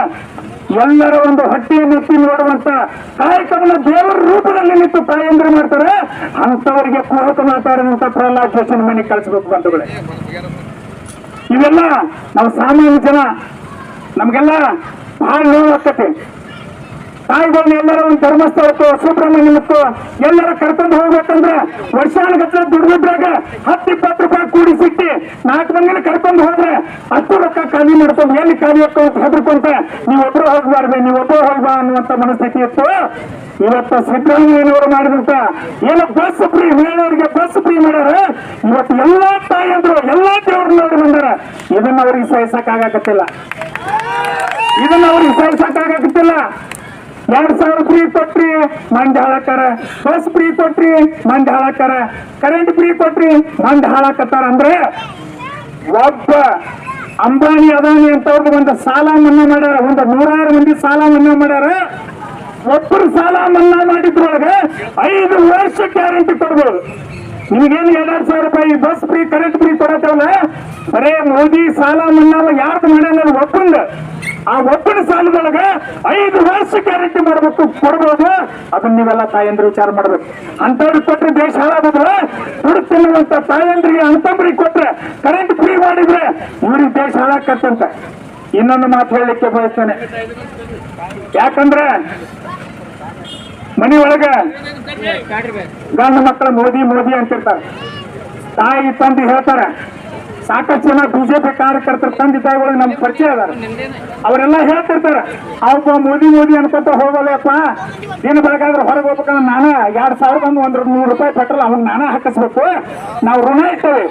ಎಲ್ಲರ ಒಂದು ಹೊಟ್ಟೆಯನ್ನು ಎತ್ತಿ ನೋಡುವಂತ ಕಾರ್ಯಕ್ರಮನ ದೇವರ ರೂಪದಲ್ಲಿ ನಿಂತು ತಾಯಂದ್ರೆ ಮಾಡ್ತಾರೆ. ಅಂತವರಿಗೆ ಕುರಿತು ಮಾತಾಡಿದಂತ ಪ್ರಹ್ಲಾದ್ ಜೋಶಿನ ಮನೆ ಕಳಿಸ್ಬೇಕು ಬಂಧುಗಳೇ. ಇವೆಲ್ಲ ನಾವು ಸಾಮಾನ್ಯ ಜನ, ನಮ್ಗೆಲ್ಲ ಬಹಳ ನೋವು ಆಗ್ತೈತಿ. ತಾಯಿಗಳನ್ನ ಎಲ್ಲರೂ ಒಂದು ಧರ್ಮಸ್ಥಳಕ್ಕೂ, ಸುಬ್ರಹ್ಮಣ್ಯಕ್ಕೋ ಎಲ್ಲರ ಕರ್ಕೊಂಡು ಹೋಗ್ಬೇಕಂದ್ರೆ ವರ್ಷಾನುಗಟ್ಟಲೆ ದುಡ್ದಿದ್ರಾಗ ಹತ್ತು ಇಪ್ಪತ್ತು ರೂಪಾಯಿ ಕೂಡಿ ಸಿಕ್ಕಿ ನಾಲ್ಕು ಮಂದಿನ ಕರ್ಕೊಂಡು ಹೋದ್ರೆ ಹತ್ತು ರೊಕ್ಕ ಖಾಲಿ ಮಾಡ್ಕೊಂಡು ಎಲ್ಲಿ ಖಾಲಿ ಹಾಕೋ ಅಂತ ಹೆದರ್ಕೊಂತ ನೀವೊಬ್ರು ಹೋಗ್ಬಾರ್ದು, ನೀವೊಬ್ಬರು ಹೋಗ್ಬಾ ಅನ್ನುವಂತ ಮನಸ್ಥಿತಿ ಇತ್ತು. ಇವತ್ತು ಸಿದ್ದರಾಮಯ್ಯನವರು ಮಾಡಿದಂತ ಏನು ಬಸ್ ಫ್ರೀ ಮಹಿಳೆಯರಿಗೆ ಬಸ್ ಫ್ರೀ ಮಾಡ್ಯಾರ. ಇವತ್ತು ಎಲ್ಲಾ ತಾಯಿಯಂದ್ರು ಎಲ್ಲಾ ದೇವ್ರ ನೋಡಿ ಬಂದಾರ. ಇದನ್ನ ಅವ್ರಿಗೆ ಸಹಿಸಕ್ಕಾಗತ್ತಿಲ್ಲ ಇದನ್ನ ಅವ್ರಿಗೆ ಸಹಿಸಕ್ಕಾಗತ್ತಿಲ್ಲ ಎರಡ್ ಸಾವಿರ ಫ್ರೀ ಕೊಟ್ರಿ ಮಂದಿ ಹಾಳಾಕಾರ ಬಸ್ ಫ್ರೀ ಕೊಟ್ರಿ ಮಂದಿ ಹಾಳಾಕಾರ ಕರೆಂಟ್ ಫ್ರೀ ಕೊಟ್ರಿ ಮಂದಿ ಹಾಳಾಕತ್ತಾರ ಅಂದ್ರೆ ಒಬ್ಬ ಅಂಬಾನಿ ಅದಾನಿ ಅಂತವ್ರಿಗೆ ಒಂದು ಸಾಲ ಮನ್ನಾ ಮಾಡ್ಯಾರ, ಒಂದು ನೂರಾರು ಮಂದಿ ಸಾಲ ಮನ್ನಾ ಮಾಡ್ಯಾರ. ಒಬ್ಬರು ಸಾಲ ಮನ್ನಾ ಮಾಡಿದ್ರೊಳಗೆ ಐದು ವರ್ಷ ಗ್ಯಾರಂಟಿ ಕೊಡ್ಬೋದು. ನಿಮಗೇನು ಎರಡ್ ಸಾವಿರ ರೂಪಾಯಿ ಬಸ್ ಫ್ರೀ ಕರೆಂಟ್ ಫ್ರೀ ಕೊಡತ್ತವಲ್ಲ? ಬರೇ ಮೋದಿ ಸಾಲ ಮನ್ನಾ ಯಾರ್ದು ಮಾಡ್ಯಾನ ಒಬ್ಬಂದ. ಆ ಒಬ್ಬನ ಸಾಲದೊಳಗೆ ಐದು ವರ್ಷ ಗ್ಯಾರಂಟಿ ಮಾಡಬೇಕು, ಕೊಡ್ಬೋದು. ಅದನ್ನ ನೀವೆಲ್ಲ ತಾಯಂದ್ರಿ ವಿಚಾರ ಮಾಡ್ಬೇಕು. ಅಂತವ್ರಿಗೆ ಕೊಟ್ರೆ ದೇಶ ಹಾಳಾಗಿದ್ರೆ ದುಡ್ಡು ತಾಯಂದ್ರಿಗೆ ಅಂತಂಬ್ರಿಗೆ ಕೊಟ್ರೆ ಕರೆಂಟ್ ಫ್ರೀ ಮಾಡಿದ್ರೆ ಇವ್ರಿಗೆ ದೇಶ ಹಾಳಾಕತ್ತಂತ ಇನ್ನೊಂದು ಮಾತು ಹೇಳಲಿಕ್ಕೆ ಬಯಸ್ತೇನೆ. ಯಾಕಂದ್ರೆ ಮನೆ ಒಳಗ ಗಂಡು ಮಕ್ಕಳು ಮೋದಿ ಮೋದಿ ಅಂತಿರ್ತಾರೆ. ತಾಯಿ ತಂದು ಹೇಳ್ತಾರೆ ಸಾಕಷ್ಟು ಜನ ಬಿಜೆಪಿ ಕಾರ್ಯಕರ್ತರು ತಂದೆ ಒಳಗೆ ನಮ್ಗೆ ಪರಿಚಯ ಅದಾರ. ಅವರೆಲ್ಲ ಹೇಳ್ತಿರ್ತಾರೆ ಅವಪ್ಪ ಮೋದಿ ಮೋದಿ ಅನ್ಕೊತ ಹೋಗಲ್ಲಪ್ಪ ದಿನ ಬೆಳಗಾದ್ರೆ ಹೊರಗೆ ಹೋಗ್ಬೇಕಂದ್ರೆ ನಾನು ಎರಡ್ ಸಾವಿರದ ಒಂದು ಒಂದು ನೂರು ರೂಪಾಯಿ ಪೆಟ್ರೋಲ್ ಅವನ್ ನಾನೇ ಹಾಕಿಸ್ಬೇಕು. ನಾವು ಋಣ ಇರ್ತೇವೆ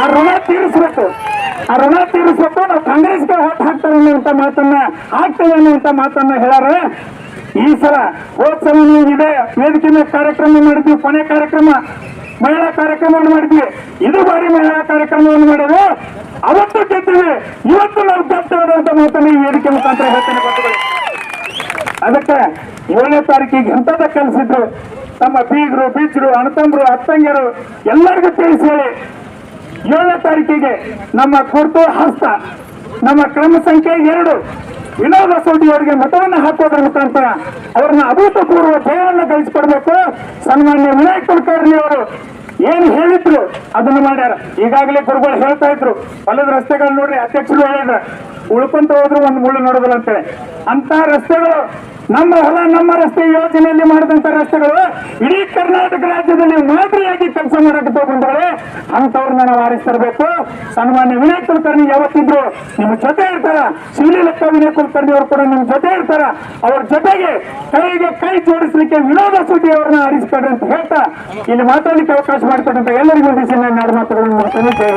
ಆ ಋಣ ತೀರಿಸ್ಬೇಕು. ಆ ಋಣ ತೀರಿಸ್ಬೇಕು, ನಾವು ಕಾಂಗ್ರೆಸ್ಗೆ ಓಟ್ ಹಾಕ್ತಾರೆ ಅನ್ನುವಂಥ ಮಾತನ್ನ, ಹಾಕ್ತೇವೆ ಅಂತ ಮಾತನ್ನ ಹೇಳಾರ ಈ ಸಲ ಹೋದ್ ಸಲ ನೀವು ಇದೆ ವೇದಿಕೆ ಕಾರ್ಯಕ್ರಮ ಮಾಡಿದ್ವಿ, ಕೊನೆ ಕಾರ್ಯಕ್ರಮ. ಮಹಿಳಾ ಕಾರ್ಯಕ್ರಮವನ್ನು ಮಾಡಿದ್ವಿ. ಇದು ಬಾರಿ ಮಹಿಳಾ ಕಾರ್ಯಕ್ರಮವನ್ನು ಮಾಡಿದ್ರು ಅವತ್ತು ಗೆದ್ದಿವಿ. ಇವತ್ತು ನಾವು ಗೆಲ್ತೇವೆ ಅಂತ ಮಾತನ್ನು ಈ ವೇದಿಕೆ ಮುಖಾಂತರ ಹೇಳ್ತೇನೆ ಅದಕ್ಕೆ ಏಳನೇ ತಾರೀಕಿಗೆ ಎಂಥದ ಕಲಿಸಿದ್ರು? ತಮ್ಮ ಬೀಗರು, ಬೀಚರು ಅಣತಂಬರು ಅತ್ತಂಗಿಯರು, ಎಲ್ಲರಿಗೂ ತಿಳಿಸಿ ಹೇಳಿ. ಏಳನೇ ತಾರೀಕಿಗೆ ನಮ್ಮ ಕುರ್ತು ಹಸ್ತ, ನಮ್ಮ ಕ್ರಮ ಸಂಖ್ಯೆ ಎರಡು. ವಿನೋದ ಸೋಟಿ ಅವರಿಗೆ ಮತವನ್ನು ಹಾಕೋದ್ರ ಮುಖಾಂತರ ಅವ್ರನ್ನ ಅಭೂತಪೂರ್ವ ಜಯವನ್ನು ಗಳಿಸಿಕೊಡ್ಬೇಕು. ಸನ್ಮಾನ್ಯ ವಿನಾಯಕ್ ಕುಲಕರ್ಣಿ ಅವರು ಏನು ಹೇಳಿದ್ರು ಅದನ್ನು ಮಾಡ್ಯಾರ. ಈಗಾಗಲೇ ಗುರುಗಳು ಹೇಳ್ತಾ ಇದ್ರು. ಹೊಲದ ರಸ್ತೆಗಳು ನೋಡ್ರಿ, ಅಧ್ಯಕ್ಷರು ಹೇಳಿದ್ರ. ಉಳ್ಕೊಂತ ಹೋದ್ರು ಒಂದು ಮುಳ್ಳು ನೋಡೋದಿಲ್ಲ ಅಂತೇಳಿ. ಅಂತ ರಸ್ತೆಗಳು ನಮ್ಮ ಹೊಲ ನಮ್ಮ ರಸ್ತೆ ಯೋಜನೆಯಲ್ಲಿ ಮಾಡಿದಂತ ರಸ್ತೆಗಳು ಇಡೀ ಕರ್ನಾಟಕ ರಾಜ್ಯದಲ್ಲಿ ಮಾದರಿಯಾಗಿ ಕೆಲಸ ಮಾಡಕ್ಕೆ ತಗೊಂಡ್ರೆ ಅಂತವ್ರನ್ನ ನಾವು ಆರಿಸ್ತಿರ್ಬೇಕು. ಸನ್ಮಾನ್ಯ ವಿನಯ್ ಕುಲಕರ್ಣಿ ಯಾವತ್ತಿದ್ರು ನಿಮ್ಮ ಜೊತೆ ಇರ್ತಾರ. ಶ್ರೀಲಕ್ಕ ವಿನಯ್ ಕುಲಕರ್ಣಿ ಅವರು ಕೂಡ ನಿಮ್ಮ ಜೊತೆ ಇರ್ತಾರ. ಅವ್ರ ಜೊತೆಗೆ ಕೈಗೆ ಕೈ ಜೋಡಿಸ್ಲಿಕ್ಕೆ ವಿನೋದ ಸುದ್ದಿ ಅವ್ರನ್ನ ಆರಿಸ್ತಾರೆ ಅಂತ ಹೇಳ್ತಾ ಇಲ್ಲಿ ಮಾತಾಡಲಿಕ್ಕೆ ಅವಕಾಶ ಮಾಡಿಕೊಟ್ಟಂತ ಎಲ್ಲರಿಗೂ ದಿವಸ ನಾಡು ಮಾತುಗಳನ್ನು ಮಾಡ್ತೇನೆ. ಜಯ